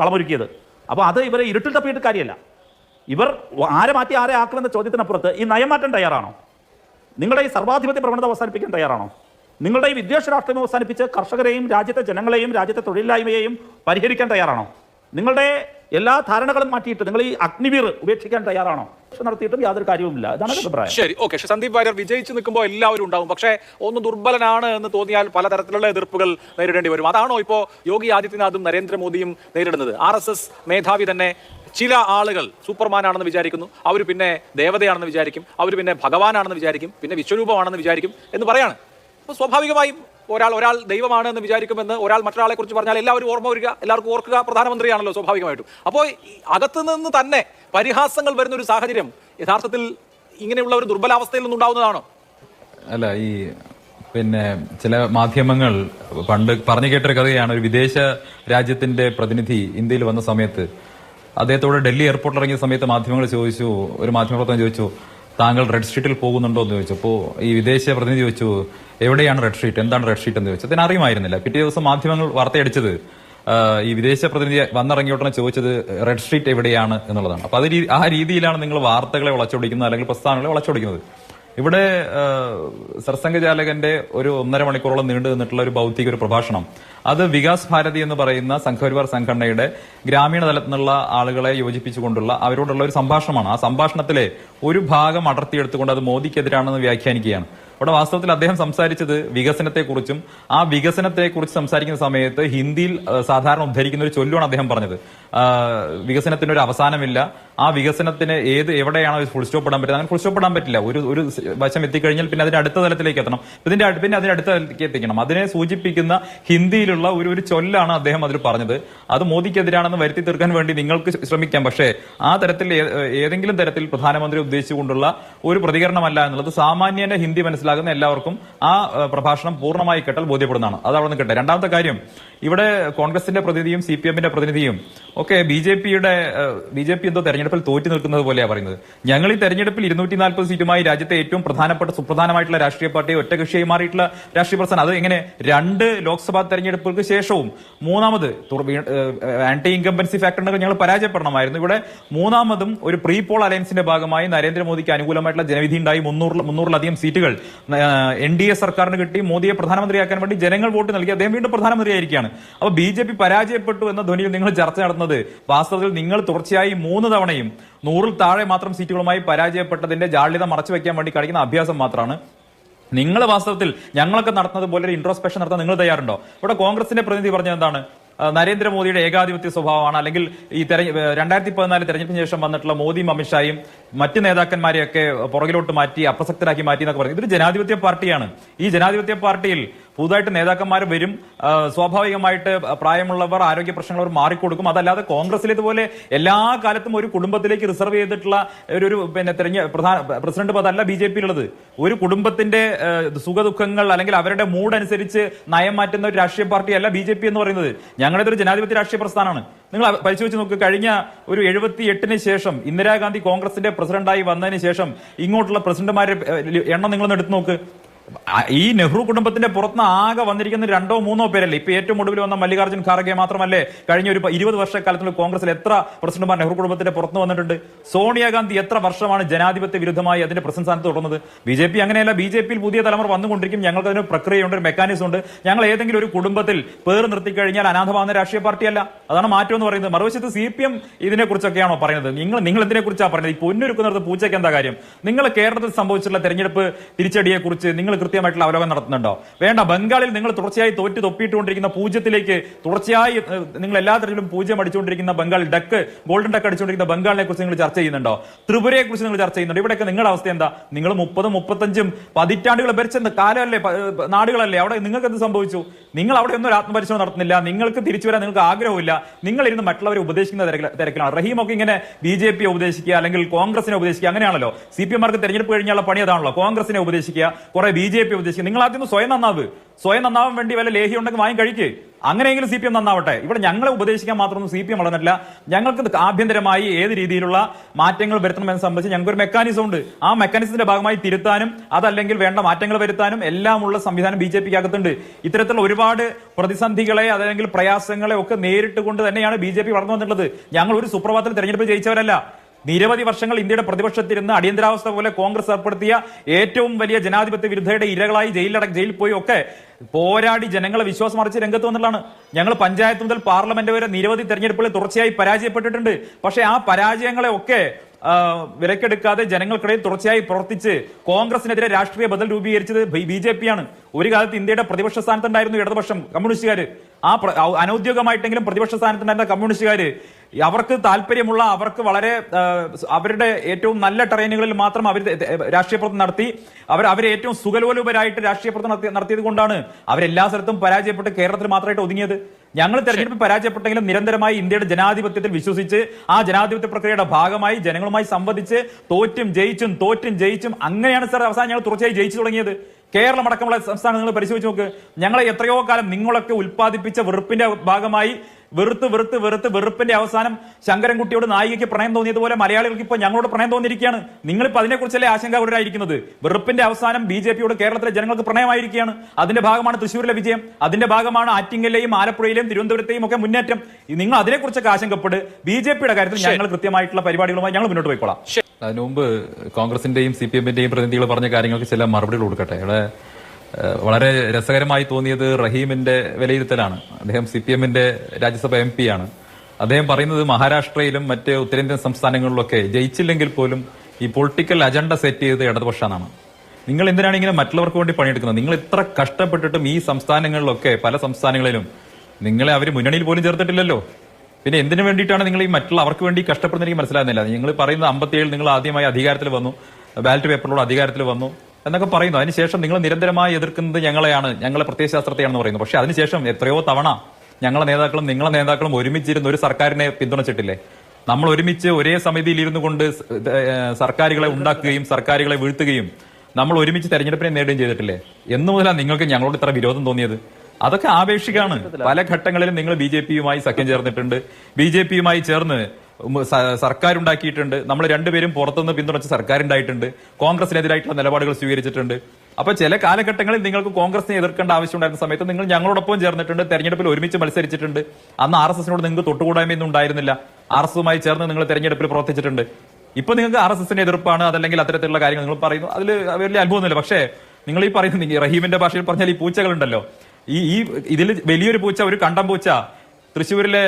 കളമൊരുക്കിയത്. അപ്പോൾ അത് ഇവരെ ഇരുട്ടിൽ തപ്പിയിട്ട് കാര്യമല്ല. ഇവർ ആരെ മാറ്റി ആരെ ആക്കുമെന്ന ചോദ്യത്തിനപ്പുറത്ത് ഈ നയം മാറ്റാൻ തയ്യാറാണോ? നിങ്ങളുടെ ഈ സർവാധിപത്യ പ്രവണത അവസാനിപ്പിക്കാൻ തയ്യാറാണോ? നിങ്ങളുടെ ഈ വിദ്വേഷ രാഷ്ട്രീയം അവസാനിപ്പിച്ച് കർഷകരെയും രാജ്യത്തെ ജനങ്ങളെയും രാജ്യത്തെ തൊഴിലില്ലായ്മയെയും പരിഹരിക്കാൻ തയ്യാറാണോ? നിങ്ങളുടെ എല്ലാ ധാരണകളും മാറ്റിയിട്ട് നിങ്ങൾ ഈ അഗ്നിവീർ ഉപേക്ഷിക്കാൻ തയ്യാറാണോ? നടത്തിയിട്ടും യാതൊരു കാര്യവുമില്ല. ഇതാണ് അഭിപ്രായം. ശരി ഓക്കെ. സന്ദീപ് വാര്യർ വിജയിച്ചു നിൽക്കുമ്പോൾ എല്ലാവരും ഉണ്ടാവും. പക്ഷേ ഒന്ന് ദുർബലനാണ് എന്ന് തോന്നിയാൽ പലതരത്തിലുള്ള എതിർപ്പുകൾ നേരിടേണ്ടി വരും. അതാണോ ഇപ്പോൾ യോഗി ആദിത്യനാഥും നരേന്ദ്രമോദിയും നേരിടുന്നത്? ആർ എസ് എസ് മേധാവി തന്നെ ചില ആളുകൾ സൂപ്പർമാൻ ആണെന്ന് വിചാരിക്കുന്നു. അവർ പിന്നെ ദേവതയാണെന്ന് വിചാരിക്കും. അവർ പിന്നെ ഭഗവാനാണെന്ന് വിചാരിക്കും. പിന്നെ വിശ്വരൂപമാണെന്ന് വിചാരിക്കും എന്ന് പറയാണ്. സ്വാഭാവികമായും ഒരാൾ ഒരാൾ ദൈവമാണ് എന്ന് വിചാരിക്കുമെന്ന് ഒരാൾ മറ്റൊരാളെ കുറിച്ച് പറഞ്ഞാൽ എല്ലാവരും ഓർമ്മ വരിക എല്ലാവർക്കും ഓർക്കുക പ്രധാനമന്ത്രിയാണല്ലോ സ്വാഭാവികമായിട്ടും. അപ്പോൾ അകത്തുനിന്ന് നിന്ന് തന്നെ പരിഹാസങ്ങൾ വരുന്ന ഒരു സാഹചര്യം യഥാർത്ഥത്തിൽ ഇങ്ങനെയുള്ള ഒരു ദുർബലാവസ്ഥയിൽ നിന്നുണ്ടാവുന്നതാണോ? അല്ല ഈ പിന്നെ ചില മാധ്യമങ്ങൾ പണ്ട് പറഞ്ഞു കേട്ടൊരു കഥയാണ് ഒരു വിദേശ രാജ്യത്തിന്റെ പ്രതിനിധി ഇന്ത്യയിൽ വന്ന സമയത്ത് അദ്ദേഹത്തോട് ഡൽഹി എയർപോർട്ടിൽ ഇറങ്ങിയ സമയത്ത് മാധ്യമങ്ങൾ ചോദിച്ചു ഒരു മാധ്യമപ്രവർത്തനം ചോദിച്ചു താങ്കൾ റെഡ് സ്ട്രീറ്റിൽ പോകുന്നുണ്ടോ എന്ന് ചോദിച്ചപ്പോൾ ഈ വിദേശ പ്രതിനിധി ചോദിച്ചു എവിടെയാണ് റെഡ് സ്ട്രീറ്റ് എന്താണ് റെഡ് സ്ട്രീറ്റ് എന്ന് ചോദിച്ചത് അറിയുമായിരുന്നില്ല. പിറ്റേ ദിവസം മാധ്യമങ്ങൾ വാർത്തയടിച്ചത് ഈ വിദേശ പ്രതിനിധി വന്നിറങ്ങിയ ഉടനെ ചോദിച്ചത് റെഡ് സ്ട്രീറ്റ് എവിടെയാണ്? എന്നുള്ളതാണ്. അപ്പൊ അത് ആ രീതിയിലാണ് നിങ്ങൾ വാർത്തകളെ വളച്ചൊടിക്കുന്നത് അല്ലെങ്കിൽ പ്രസ്ഥാനങ്ങളെ വളച്ചൊടിക്കുന്നത്. ഇവിടെ സർസംഘചാലകന്റെ ഒരു ഒന്നര മണിക്കൂറോളം നീണ്ടു നിന്നിട്ടുള്ള ഒരു ഭൗതിക ഒരു പ്രഭാഷണം. അത് വികാസ് ഭാരതി എന്ന് പറയുന്ന സംഘപരിവാർ സംഘടനയുടെ ഗ്രാമീണ തലത്തിൽ നിന്നുള്ള ആളുകളെ യോജിപ്പിച്ചുകൊണ്ടുള്ള അവരോടുള്ള ഒരു സംഭാഷണമാണ്. ആ സംഭാഷണത്തിലെ ഒരു ഭാഗം അടർത്തിയെടുത്തുകൊണ്ട് അത് മോദിക്കെതിരാണെന്ന് വ്യാഖ്യാനിക്കുകയാണ്. അവിടെ വാസ്തവത്തിൽ അദ്ദേഹം സംസാരിച്ചത് വികസനത്തെക്കുറിച്ചും ആ വികസനത്തെക്കുറിച്ച് സംസാരിക്കുന്ന സമയത്ത് ഹിന്ദിയിൽ സാധാരണ ഉദ്ധരിക്കുന്ന ഒരു ചൊല്ലുമാണ് അദ്ദേഹം പറഞ്ഞത്. വികസനത്തിന് ഒരു അവസാനമില്ല. ആ വികസനത്തിന് ഏത് എവിടെയാണോ ഫുൾ സ്റ്റോപ്പ് ഇടാൻ പറ്റുന്നത്? അങ്ങനെ ഫുൾ സ്റ്റോപ്പ് ഇടാൻ പറ്റില്ല. ഒരു ഒരു വശം എത്തിക്കഴിഞ്ഞാൽ പിന്നെ അതിന്റെ അടുത്ത തലത്തിലേക്ക് എത്തണം. ഇതിന്റെ പിന്നെ അതിന്റെ അടുത്ത തലത്തിലേക്ക് എത്തിക്കണം. അതിനെ സൂചിപ്പിക്കുന്ന ഹിന്ദിയിലുള്ള ഒരു ഒരു ചൊല്ലാണ് അദ്ദേഹം അതിൽ പറഞ്ഞത്. അത് മോദിക്കെതിരാണെന്ന് വരുത്തി തീർക്കാൻ വേണ്ടി നിങ്ങൾക്ക് ശ്രമിക്കാം. പക്ഷേ ആ തരത്തിൽ ഏതെങ്കിലും തരത്തിൽ പ്രധാനമന്ത്രി ഉദ്ദേശിച്ചുകൊണ്ടുള്ള ഒരു പ്രതികരണമല്ല എന്നുള്ളത് സാമാന്യന്റെ ഹിന്ദി മനസ്സിലാകുന്ന എല്ലാവർക്കും ആ പ്രഭാഷണം പൂർണമായി കേട്ടാൽ ബോധ്യപ്പെടുന്നതാണ്. അത് അവിടെ നിൽക്കട്ടെ രണ്ടാമത്തെ കാര്യം ഇവിടെ കോൺഗ്രസിന്റെ പ്രതിനിധിയും സി പി എമ്മിന്റെ പ്രതിനിധിയും ഒക്കെ ബി ജെ പിയുടെ ബി ജെ പി എന്തോ തെരഞ്ഞെടുപ്പ് തെരഞ്ഞെടുപ്പിൽ തോറ്റു നിൽക്കുന്നത് പോലെയാണ് പറയുന്നത്. ഞങ്ങൾ ഈ തെരഞ്ഞെടുപ്പിൽ ഇരുന്നൂറ്റി നാൽപ്പത് സീറ്റുമായി രാജ്യത്തെ ഏറ്റവും പ്രധാനപ്പെട്ട സുപ്രധാനമായിട്ടുള്ള രാഷ്ട്രീയ പാർട്ടി ഒറ്റകക്ഷിയായി മാറിയിട്ടുള്ള രാഷ്ട്രീയ പ്രസ്ഥാനം. അത് എങ്ങനെ? രണ്ട് ലോക്സഭാ തെരഞ്ഞെടുപ്പുകൾക്ക് ശേഷവും. മൂന്നാമത് ആന്റി ഇൻകംബൻസി ഫാക്ടറിനൊക്കെ ഞങ്ങൾ പരാജയപ്പെടണമായിരുന്നു. ഇവിടെ മൂന്നാമതും ഒരു പ്രീ പോൾ അലയൻസിന്റെ ഭാഗമായി നരേന്ദ്രമോദിക്ക് അനുകൂലമായിട്ടുള്ള ജനവിധി ഉണ്ടായി. മുന്നൂറിലധികം സീറ്റുകൾ. എൻ ഡി എ സർക്കാരിന് കിട്ടി മോദിയെ പ്രധാനമന്ത്രിയാക്കാൻ വേണ്ടി ജനങ്ങൾ വോട്ട് നൽകി അദ്ദേഹം വീണ്ടും പ്രധാനമന്ത്രിയായിരിക്കുകയാണ്. അപ്പോൾ ബി ജെ പി പരാജയപ്പെട്ടു എന്ന ധ്വനിയിൽ നിങ്ങൾ ചർച്ച നടന്നത് വാസ്തവത്തിൽ നിങ്ങൾ തുടർച്ചയായി മൂന്ന് തവണയും നൂറിൽ താഴെ മാത്രം സീറ്റുകളുമായി പരാജയപ്പെട്ടതിന്റെ ജാള്യത മറച്ചു വെക്കാൻ വേണ്ടി കളിക്കുന്ന അഭ്യാസം മാത്രമാണ്. നിങ്ങൾ വാസ്തവത്തിൽ ഞങ്ങളൊക്കെ നടത്തുന്നത് പോലെ ഒരു ഇൻട്രോസ്പെക്ഷൻ നടത്താൻ നിങ്ങൾ തയ്യാറുണ്ടോ? ഇവിടെ കോൺഗ്രസിന്റെ പ്രതിനിധി പറഞ്ഞത് എന്താണ്? നരേന്ദ്രമോദിയുടെ ഏകാധിപത്യ സ്വഭാവമാണ്. അല്ലെങ്കിൽ ഈ തെരഞ്ഞെ രണ്ടായിരത്തി പതിനാല് തെരഞ്ഞെടുപ്പിന് ശേഷം വന്നിട്ടുള്ള മോദിയും അമിത്ഷായും മറ്റ് നേതാക്കന്മാരെയൊക്കെ പുറകിലോട്ട് മാറ്റി അപ്രസക്തരാക്കി മാറ്റി എന്നൊക്കെ പറയും ഇതൊരു ജനാധിപത്യ പാർട്ടിയാണ്. ഈ ജനാധിപത്യ പാർട്ടിയിൽ പുതുതായിട്ട് നേതാക്കന്മാർ വരും. സ്വാഭാവികമായിട്ട് പ്രായമുള്ളവർ ആരോഗ്യ പ്രശ്നങ്ങൾ മാറിക്കൊടുക്കും. അതല്ലാതെ കോൺഗ്രസിലേതുപോലെ എല്ലാ കാലത്തും ഒരു കുടുംബത്തിലേക്ക് റിസർവ് ചെയ്തിട്ടുള്ള ഒരു പിന്നെ തെരഞ്ഞ പ്രധാന പ്രസിഡന്റ് പദമല്ല ബി ജെ ഒരു കുടുംബത്തിന്റെ സുഖദുഃഖങ്ങൾ അല്ലെങ്കിൽ അവരുടെ മൂഡ് അനുസരിച്ച് നയം മാറ്റുന്ന ഒരു രാഷ്ട്രീയ പാർട്ടിയല്ല ബി ജെ പി എന്ന് പറയുന്നത്. ഞങ്ങളുടെ ഒരു ജനാധിപത്യ രാഷ്ട്രീയ പ്രസ്ഥാനമാണ്. നിങ്ങൾ പരിശോധിച്ച് നോക്ക്. കഴിഞ്ഞ ഒരു എഴുപത്തി എട്ടിന് ശേഷം ഇന്ദിരാഗാന്ധി കോൺഗ്രസിന്റെ പ്രസിഡന്റായി വന്നതിന് ശേഷം ഇങ്ങോട്ടുള്ള പ്രസിഡന്റുമാരുടെ എണ്ണം നിങ്ങളൊന്ന് എടുത്തു നോക്ക്. ഈ നെഹ്റു കുടുംബത്തിന്റെ പുറത്തുനിന്ന് ആകെ വന്നിരിക്കുന്ന രണ്ടോ മൂന്നോ പേരല്ലേ? ഇപ്പൊ ഏറ്റവും ഒടുവിൽ വന്ന മല്ലികാർജുൻ ഖാർഗെ മാത്രമല്ലേ? കഴിഞ്ഞ ഒരു ഇരുപത് വർഷക്കാലത്തിൽ കോൺഗ്രസിൽ എത്ര പ്രസിഡന്റുമാർ നെഹ്റു കുടുംബത്തിന്റെ പുറത്തുനിന്ന് വന്നിട്ടുണ്ട്? സോണിയാഗാന്ധി എത്ര വർഷമാണ് ജനാധിപത്യ വിരുദ്ധമായി അതിന്റെ പ്രസിഡന്റ് സ്ഥാനത്ത് തുടർന്നത്? ബി ജെ പി അങ്ങനെയല്ല ബി ജെ പിയിൽ പുതിയ തലമുറ വന്നുകൊണ്ടിരിക്കും. ഞങ്ങൾക്ക് അതിന് പ്രക്രിയയുണ്ട് ഒരു മെക്കാനിസം ഉണ്ട്. ഞങ്ങൾ ഏതെങ്കിലും ഒരു കുടുംബത്തിൽ പേർ നിർത്തി കഴിഞ്ഞാൽ അനാഥമാകുന്ന രാഷ്ട്രീയ പാർട്ടിയല്ല. അതാണ് മാറ്റം എന്ന് പറയുന്നത്. മറുവശത്ത് സി പി എം ഇതിനെ കുറിച്ചൊക്കെയാണോ പറയുന്നത്? നിങ്ങൾ നിങ്ങൾ ഇതിനെക്കുറിച്ചാണ് കുറിച്ചാണ് പറയുന്നത്? ഈ പൊന്നൊരുക്കുന്നിടത്ത് പൂച്ചയ്ക്ക് എന്താ കാര്യം? നിങ്ങൾ കേരളത്തിൽ സംഭവിച്ചിട്ടുള്ള തെരഞ്ഞെടുപ്പ് തിരിച്ചടിയെ കുറിച്ച് നിങ്ങൾ കൃത്യമായിട്ടുള്ള അവലോകനം നടത്തുന്നുണ്ടോ? വേണ്ട ബംഗാളിൽ നിങ്ങൾ തുടർച്ചയായി തോറ്റ് തൊപ്പിയിട്ടുകൊണ്ടിരിക്കുന്ന പൂജ്യത്തിലേക്ക് തുടർച്ചയായി നിങ്ങൾ എല്ലാ തരത്തിലും പൂജ്യം അടിച്ചുകൊണ്ടിരിക്കുന്ന ബംഗാൾ ഡക്ക് ഗോൾഡൻ ഡക്ക് അടിച്ചുകൊണ്ടിരിക്കുന്ന ബംഗാളിനെ കുറിച്ച് നിങ്ങൾ ചർച്ച ചെയ്യുന്നുണ്ടോ? ത്രിപുരയെ കുറിച്ച് നിങ്ങൾ ചർച്ച ചെയ്യുന്നുണ്ടോ? ഇവിടെയൊക്കെ നിങ്ങളുടെ അവസ്ഥ എന്താ? നിങ്ങൾ മുപ്പതും മുപ്പത്തഞ്ചും പതിറ്റാണ്ടുകൾ ഭരിച്ച കാലമല്ലേ നാടുകളല്ലേ? അവിടെ നിങ്ങൾക്ക് എന്ത് സംഭവിച്ചു? നിങ്ങൾ അവിടെ ഒന്നും ഒരു ആത്മപരിശോധന നടത്തുന്നില്ല. നിങ്ങൾക്ക് തിരിച്ചു വരാൻ നിങ്ങൾക്ക് ആഗ്രഹമില്ല നിങ്ങൾ ഇരുന്ന് മറ്റുള്ളവരെ ഉപദേശിക്കുന്ന തിരക്കില- തിരക്കിലാണ്. റഹീമൊക്കെ ഇങ്ങനെ ബി ജെ പി ഉപദേശിക്കുക അല്ലെങ്കിൽ കോൺഗ്രസിനെ ഉപദേശിക്കുക അങ്ങനെയാണല്ലോ. സി പി എമാർക്ക് തെരഞ്ഞെടുപ്പ് കഴിഞ്ഞുള്ള പണി അതാണല്ലോ. കോൺഗ്രസിനെ ഉപദേശിക്കുക കുറെ ബി ജെ പി ഉദ്ദേശിക്കുന്നത് നിങ്ങൾ ആദ്യം സ്വയം നന്നാവ്. സ്വയം നന്നാവാൻ വേണ്ടി വല്ല ലേഹി ഉണ്ടെങ്കിൽ വാങ്ങി കഴിക്ക് അങ്ങനെയെങ്കിലും സി പി എം നന്നാവട്ടെ. ഇവിടെ ഞങ്ങളെ ഉപദേശിക്കാൻ മാത്രമൊന്നും സി പി എം വളർന്നിട്ടില്ല. ഞങ്ങൾക്ക് ആഭ്യന്തരമായി ഏത് രീതിയിലുള്ള മാറ്റങ്ങൾ വരുത്തണമെന്ന് സംബന്ധിച്ച് ഞങ്ങൾക്ക് ഒരു മെക്കാനിസം ഉണ്ട്. ആ മെക്കാനിസത്തിന്റെ ഭാഗമായി തിരുത്താനും അതല്ലെങ്കിൽ വേണ്ട മാറ്റങ്ങൾ വരുത്താനും എല്ലാമുള്ള സംവിധാനം ബി ജെ പിക്ക് അകത്തുണ്ട് ഇത്തരത്തിലുള്ള ഒരുപാട് പ്രതിസന്ധികളെ അതല്ലെങ്കിൽ പ്രയാസങ്ങളെ ഒക്കെ നേരിട്ട് കൊണ്ട് തന്നെയാണ് ബി ജെ പി വളർന്നു വന്നിട്ടുള്ളത്. ഞങ്ങൾ ഒരു സുപ്രഭാതത്തിൽ തെരഞ്ഞെടുപ്പ് ജയിച്ചവരല്ല. നിരവധി വർഷങ്ങൾ ഇന്ത്യയുടെ പ്രതിപക്ഷത്തിരുന്ന് അടിയന്തരാവസ്ഥ പോലെ കോൺഗ്രസ് ഏർപ്പെടുത്തിയ ഏറ്റവും വലിയ ജനാധിപത്യ വിരുദ്ധയുടെ ഇരകളായി ജയിലട ജയിലിൽ പോയി ഒക്കെ പോരാടി ജനങ്ങളെ വിശ്വാസം അർപ്പിച്ച് രംഗത്ത് വന്നിട്ടാണ് ഞങ്ങൾ പഞ്ചായത്ത് മുതൽ പാർലമെന്റ് വരെ നിരവധി തെരഞ്ഞെടുപ്പുകളിൽ തുടർച്ചയായി പരാജയപ്പെട്ടിട്ടുണ്ട്. പക്ഷേ ആ പരാജയങ്ങളെ ഒക്കെ വിലക്കെടുക്കാതെ ജനങ്ങൾക്കിടയിൽ തുടർച്ചയായി പ്രവർത്തിച്ച് കോൺഗ്രസിനെതിരെ രാഷ്ട്രീയ ബദൽ രൂപീകരിച്ചത് ബി ജെ പി ആണ് ഒരു കാലത്ത് ഇന്ത്യയുടെ പ്രതിപക്ഷ സ്ഥാനത്തുണ്ടായിരുന്നു ഇടതുപക്ഷം കമ്മ്യൂണിസ്റ്റുകാർ ആ അനൌദ്യോഗികമായിട്ടെങ്കിലും പ്രതിപക്ഷ സ്ഥാനത്തുണ്ടായിരുന്ന കമ്മ്യൂണിസ്റ്റുകാര്. അവർക്ക് താല്പര്യമുള്ള അവർക്ക് വളരെ അവരുടെ ഏറ്റവും നല്ല ട്രെയിനുകളിൽ മാത്രം അവർ രാഷ്ട്രീയ പ്രവർത്തനം നടത്തി. അവർ അവർ ഏറ്റവും സുഖലോലുപരായിട്ട് രാഷ്ട്രീയ പ്രവർത്തനം നടത്തി- നടത്തിയത് കൊണ്ടാണ് അവരെല്ലാ സ്ഥലത്തും പരാജയപ്പെട്ട് കേരളത്തിൽ മാത്രമായിട്ട് ഒതുങ്ങിയത്. ഞങ്ങൾ തെരഞ്ഞെടുപ്പ് പരാജയപ്പെട്ടെങ്കിലും നിരന്തരമായി ഇന്ത്യയുടെ ജനാധിപത്യത്തിൽ വിശ്വസിച്ച് ആ ജനാധിപത്യ പ്രക്രിയയുടെ ഭാഗമായി ജനങ്ങളുമായി സംവദിച്ച് തോറ്റും ജയിച്ചും തോറ്റും ജയിച്ചും അങ്ങനെയാണ് സാർ അവസാനം ഞങ്ങൾ തുടർച്ചയായി ജയിച്ചു തുടങ്ങിയത്. കേരളം അടക്കമുള്ള സംസ്ഥാനം നിങ്ങൾ പരിശോധിച്ച് നോക്ക്. ഞങ്ങളെ എത്രയോ കാലം നിങ്ങളൊക്കെ ഉൽപ്പാദിപ്പിച്ച വെറുപ്പിന്റെ ഭാഗമായി വെറുത്ത് വെറുത്ത് വെറുത്ത് വെറുപ്പിന്റെ അവസാനം ശങ്കരൻകുട്ടിയോട് നായികയ്ക്ക് പ്രണയം തോന്നിയതുപോലെ മലയാളികൾക്ക് ഇപ്പോൾ ഞങ്ങളോട് പ്രണയം തോന്നിയിരിക്കുകയാണ്. നിങ്ങൾ ഇപ്പൊ അതിനെക്കുറിച്ചല്ലേ ആശങ്കാകുലരായിരിക്കുന്നത്? വെറുപ്പിന്റെ അവസാനം ബി ജെ പിയോട് കേരളത്തിലെ ജനങ്ങൾക്ക് പ്രണയമായിരിക്കുകയാണ്. അതിന്റെ ഭാഗമാണ് തൃശ്ശൂരിലെ വിജയം. അതിന്റെ ഭാഗമാണ് ആറ്റിങ്ങലിലെയും ആലപ്പുഴയിലെയും തിരുവനന്തപുരത്തെയും ഒക്കെ മുന്നേറ്റം. നിങ്ങൾ അതിനെക്കുറിച്ചൊക്കെ ആശങ്കപ്പെട്ട് ബി ജെ പിയുടെ കാര്യത്തിൽ ഞങ്ങൾ കൃത്യമായിട്ടുള്ള പരിപാടികളുമായി ഞങ്ങൾ മുന്നോട്ട് പോയിക്കോളാം. അതിനുമുമ്പ് കോൺഗ്രസിന്റെയും സി പി എമ്മിന്റെയും പ്രതിനിധികൾ പറഞ്ഞ കാര്യങ്ങൾക്ക് ചില മറുപടികൾ കൊടുക്കട്ടെ. ഇവിടെ വളരെ രസകരമായി തോന്നിയത് റഹീമിന്റെ വിലയിരുത്തലാണ്. അദ്ദേഹം സി പി എമ്മിന്റെ രാജ്യസഭ എം പി ആണ്. അദ്ദേഹം പറയുന്നത് മഹാരാഷ്ട്രയിലും മറ്റ് ഉത്തരേന്ത്യൻ സംസ്ഥാനങ്ങളിലൊക്കെ ജയിച്ചില്ലെങ്കിൽ പോലും ഈ പൊളിറ്റിക്കൽ അജണ്ട സെറ്റ് ചെയ്ത് ഇടതുപക്ഷമാണ് നിങ്ങൾ എന്തിനാണ് ഇങ്ങനെ മറ്റുള്ളവർക്ക് വേണ്ടി പണിയെടുക്കുന്നത്? നിങ്ങൾ ഇത്ര കഷ്ടപ്പെട്ടിട്ടും ഈ സംസ്ഥാനങ്ങളിലൊക്കെ പല സംസ്ഥാനങ്ങളിലും നിങ്ങളെ അവർ മുന്നണിയിൽ പോലും ചേർത്തിട്ടില്ലല്ലോ. പിന്നെ എന്തിനു വേണ്ടിയിട്ടാണ് നിങ്ങൾ ഈ മറ്റുള്ള അവർക്ക് വേണ്ടി കഷ്ടപ്പെടുന്ന എനിക്ക് മനസ്സിലാകുന്നില്ല. നിങ്ങൾ പറയുന്ന അമ്പത്തിയേഴ് നിങ്ങൾ ആദ്യമായി അധികാരത്തിൽ വന്നു. ബാലറ്റ് പേപ്പറിലൂടെ അധികാരത്തിൽ വന്നു. എന്നൊക്കെ പറയുന്നു. അതിനുശേഷം നിങ്ങൾ നിരന്തരമായി എതിർക്കുന്നത് ഞങ്ങളെയാണ്. ഞങ്ങളെ പ്രത്യയശാസ്ത്രത്തെയാണെന്ന് പറയുന്നു. പക്ഷെ അതിനുശേഷം എത്രയോ തവണ ഞങ്ങളെ നേതാക്കളും നിങ്ങളെ നേതാക്കളും ഒരുമിച്ചിരുന്ന് ഒരു സർക്കാരിനെ പിന്തുണച്ചിട്ടില്ലേ? നമ്മൾ ഒരുമിച്ച് ഒരേ സമിതിയിൽ ഇരുന്നു കൊണ്ട് സർക്കാരുകളെ ഉണ്ടാക്കുകയും സർക്കാരുകളെ വീഴ്ത്തുകയും നമ്മൾ ഒരുമിച്ച് തെരഞ്ഞെടുപ്പിനെ നേടുകയും ചെയ്തിട്ടില്ലേ? എന്നു മുതലാണ് നിങ്ങൾക്ക് ഞങ്ങളോട് ഇത്ര വിരോധം തോന്നിയത്. അതൊക്കെ ആപേക്ഷികാണ് പല ഘട്ടങ്ങളിലും നിങ്ങൾ ബി ജെ പിയുമായി സഖ്യം ചേർന്നിട്ടുണ്ട്. ബി ജെ പിയുമായി ചേർന്ന് സർക്കാർ ഉണ്ടാക്കിയിട്ടുണ്ട് നമ്മൾ രണ്ടുപേരും പുറത്തുനിന്ന് പിന്തുണച്ച സർക്കാർ ഉണ്ടായിട്ടുണ്ട് കോൺഗ്രസിനെതിരായിട്ടുള്ള നിലപാടുകൾ സ്വീകരിച്ചിട്ടുണ്ട്. അപ്പൊ ചില കാലഘട്ടങ്ങളിൽ നിങ്ങൾക്ക് കോൺഗ്രസിനെ എതിർക്കേണ്ട ആവശ്യമുണ്ടായിരുന്ന സമയത്ത് നിങ്ങൾ ഞങ്ങളോടൊപ്പം ചേർന്നിട്ടുണ്ട് തെരഞ്ഞെടുപ്പിൽ ഒരുമിച്ച് മത്സരിച്ചിട്ടുണ്ട്. അന്ന് ആർ എസ് എസിനോട് നിങ്ങൾക്ക് തൊട്ടുകൂടായ്മയൊന്നും ഉണ്ടായിരുന്നില്ല. ആർ എസ് എസുമായി ചേർന്ന് നിങ്ങൾ തെരഞ്ഞെടുപ്പിൽ പ്രവർത്തിച്ചിട്ടുണ്ട്. ഇപ്പൊ നിങ്ങൾക്ക് ആർ എസ് എസിന്റെ എതിർപ്പാണ് അതല്ലെങ്കിൽ അത്തരത്തിലുള്ള കാര്യങ്ങൾ നിങ്ങൾ പറയുന്നു. അതിൽ വലിയ അത്ഭുതമൊന്നുമില്ല. പക്ഷേ നിങ്ങൾ ഈ പറയുന്ന റഹീമിന്റെ ഭാഷയിൽ പറഞ്ഞാൽ ഈ പൂച്ചകളുണ്ടല്ലോ. ഈ ഈ ഇതിൽ വലിയൊരു പൂച്ച ഒരു കണ്ടം പൂച്ച തൃശ്ശൂരിലെ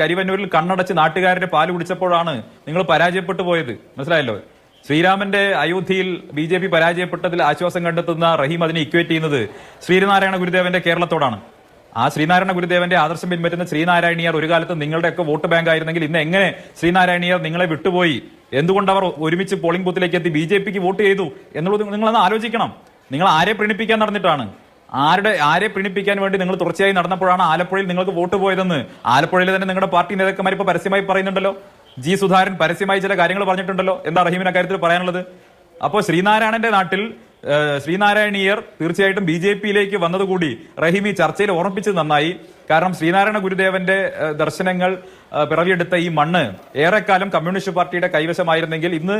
കരിവന്നൂരിൽ കണ്ണടച്ച് നാട്ടുകാരുടെ പാൽ കുടിച്ചപ്പോഴാണ് നിങ്ങൾ പരാജയപ്പെട്ടു പോയത്. മനസ്സിലായല്ലോ? ശ്രീരാമന്റെ അയോധ്യയിൽ ബി ജെ പി പരാജയപ്പെട്ടതിൽ ആശ്വാസം കണ്ടെത്തുന്ന റഹീം അതിനെ ഇക്വേറ്റ് ചെയ്യുന്നത് ശ്രീനാരായണ ഗുരുദേവന്റെ കേരളത്തോടാണ്. ആ ശ്രീനാരായണ ഗുരുദേവന്റെ ആദർശം പിൻപറ്റുന്ന ശ്രീനാരായണീയർ ഒരു കാലത്ത് നിങ്ങളുടെയൊക്കെ വോട്ട് ബാങ്ക് ആയിരുന്നെങ്കിൽ ഇന്ന് എങ്ങനെ ശ്രീനാരായണീയർ നിങ്ങളെ വിട്ടുപോയി? എന്തുകൊണ്ട് അവർ ഒരുമിച്ച് പോളിംഗ് ബൂത്തിലേക്ക് എത്തി ബി ജെ പിക്ക് വോട്ട് ചെയ്തു എന്നുള്ളത് നിങ്ങളൊന്ന് ആലോചിക്കണം. നിങ്ങൾ ആരെ പ്രീണിപ്പിക്കാൻ നടന്നിട്ടാണ്? ആരുടെ ആരെ പ്രീണിപ്പിക്കാൻ വേണ്ടി നിങ്ങൾ തുടർച്ചയായി നടന്നപ്പോഴാണ് ആലപ്പുഴയിൽ നിങ്ങൾക്ക് വോട്ട് പോയതെന്ന്? ആലപ്പുഴയിൽ തന്നെ നിങ്ങളുടെ പാർട്ടി നേതാക്കന്മാർ ഇപ്പൊ പരസ്യമായി പറയുന്നുണ്ടല്ലോ. ജി സുധാരൻ പരസ്യമായി ചില കാര്യങ്ങൾ പറഞ്ഞിട്ടുണ്ടല്ലോ. എന്താ റഹീമിന് അക്കാര്യത്തിൽ പറയാനുള്ളത്? അപ്പോൾ ശ്രീനാരായണന്റെ നാട്ടിൽ ശ്രീനാരായണീയർ തീർച്ചയായിട്ടും ബി ജെ പിയിലേക്ക് വന്നതുകൂടി റഹീം ഈ ചർച്ചയിൽ ഓർമ്മിപ്പിച്ചത് നന്നായി. കാരണം ശ്രീനാരായണ ഗുരുദേവന്റെ ദർശനങ്ങൾ പിറവിയെടുത്ത ഈ മണ്ണ് ഏറെക്കാലം കമ്മ്യൂണിസ്റ്റ് പാർട്ടിയുടെ കൈവശമായിരുന്നെങ്കിൽ ഇന്ന്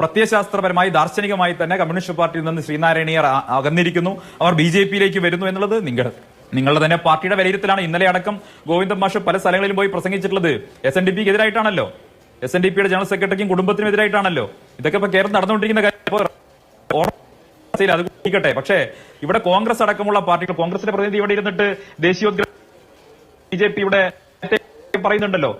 പ്രത്യയശാസ്ത്രപരമായി ദാർശനികമായി തന്നെ കമ്മ്യൂണിസ്റ്റ് പാർട്ടിയിൽ നിന്ന് ശ്രീനാരായണീയർ അകന്നിരിക്കുന്നു. അവർ ബി ജെ പിയിലേക്ക് വരുന്നു എന്നുള്ളത് നിങ്ങൾ നിങ്ങളുടെ തന്നെ പാർട്ടിയുടെ വിലയിരുത്തലാണ്. ഇന്നലെ അടക്കം ഗോവിന്ദൻ മാഷ് പല സ്ഥലങ്ങളിലും പോയി പ്രസംഗിച്ചിട്ടുള്ളത് എസ് എൻ ഡി പിക്ക് എതിരായിട്ടാണല്ലോ എസ് എൻ ഡി പിയുടെ ജനറൽ സെക്രട്ടറിക്കും കുടുംബത്തിനും എതിരായിട്ടാണല്ലോ ഇതൊക്കെ ഇപ്പൊ കേരളം നടന്നുകൊണ്ടിരിക്കുന്ന കാര്യം. ഓർമ്മ അത് നീക്കട്ടെ പക്ഷേ ഇവിടെ കോൺഗ്രസ് അടക്കമുള്ള പാർട്ടികൾ കോൺഗ്രസിന്റെ പ്രതിനിധി ഇവിടെ ഇരുന്നിട്ട് ദേശീയോദ്ഗ്രഥ ബി ജെ പിയുടെ പറയുന്നുണ്ടല്ലോ.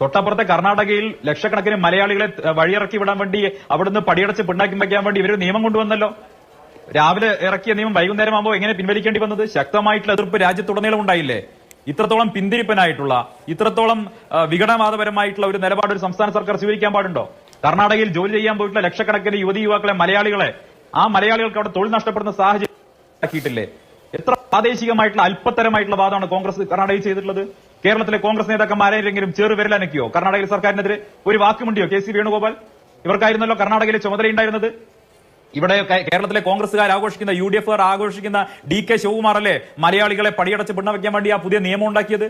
തൊട്ടപ്പുറത്തെ കർണാടകയിൽ ലക്ഷക്കണക്കിന് മലയാളികളെ വഴിയിറക്കി വിടാൻ വേണ്ടി അവിടുന്ന് പടിയടച്ച് പിണ്ണാക്കി വയ്ക്കാൻ വേണ്ടി ഇവർ നിയമം കൊണ്ടുവന്നല്ലോ. രാവിലെ ഇറക്കിയ നിയമം വൈകുന്നേരം ആകുമ്പോൾ എങ്ങനെ പിൻവലിക്കേണ്ടി വന്നത്? ശക്തമായിട്ടുള്ള എതിർപ്പ് രാജ്യത്തുടനീളം ഉണ്ടായില്ലേ? ഇത്രത്തോളം പിന്തിരിപ്പനായിട്ടുള്ള ഇത്രത്തോളം വിഘടനവാദപരമായിട്ടുള്ള ഒരു നിലപാട് ഒരു സംസ്ഥാന സർക്കാർ സ്വീകരിക്കാൻ പാടുണ്ടോ? കർണാടകയിൽ ജോലി ചെയ്യാൻ പോയിട്ടുള്ള ലക്ഷക്കണക്കിന് യുവതി യുവാക്കളെ മലയാളികളെ ആ മലയാളികൾക്ക് അവിടെ തൊഴിൽ നഷ്ടപ്പെടുന്ന സാഹചര്യം എത്ര പ്രാദേശികമായിട്ടുള്ള അല്പത്തരമായിട്ടുള്ള വാദമാണ് കോൺഗ്രസ് കർണാടകയിൽ ചെയ്തിട്ടുള്ളത്? കേരളത്തിലെ കോൺഗ്രസ് നേതാക്കന്മാരെങ്കിലും ചെറുവിരലനക്കിയോ കർണാടകയിൽ സർക്കാരിനെതിരെ ഒരു വാക്കുമുണ്ടിയോ കെ സി വേണുഗോപാൽ ഇവർക്കായിരുന്നല്ലോ കർണാടകയിലെ ചുമതലയുണ്ടായിരുന്നത്. ഇവിടെ കേരളത്തിലെ കോൺഗ്രസ്സുകാർ ആഘോഷിക്കുന്ന യു ഡി എഫ് ആഘോഷിക്കുന്ന ഡി കെ ശിവകുമാർ അല്ലേ മലയാളികളെ പടിയടച്ച് പിണ്ണ വെക്കാൻ വേണ്ടി ആ പുതിയ നിയമം ഉണ്ടാക്കിയത്?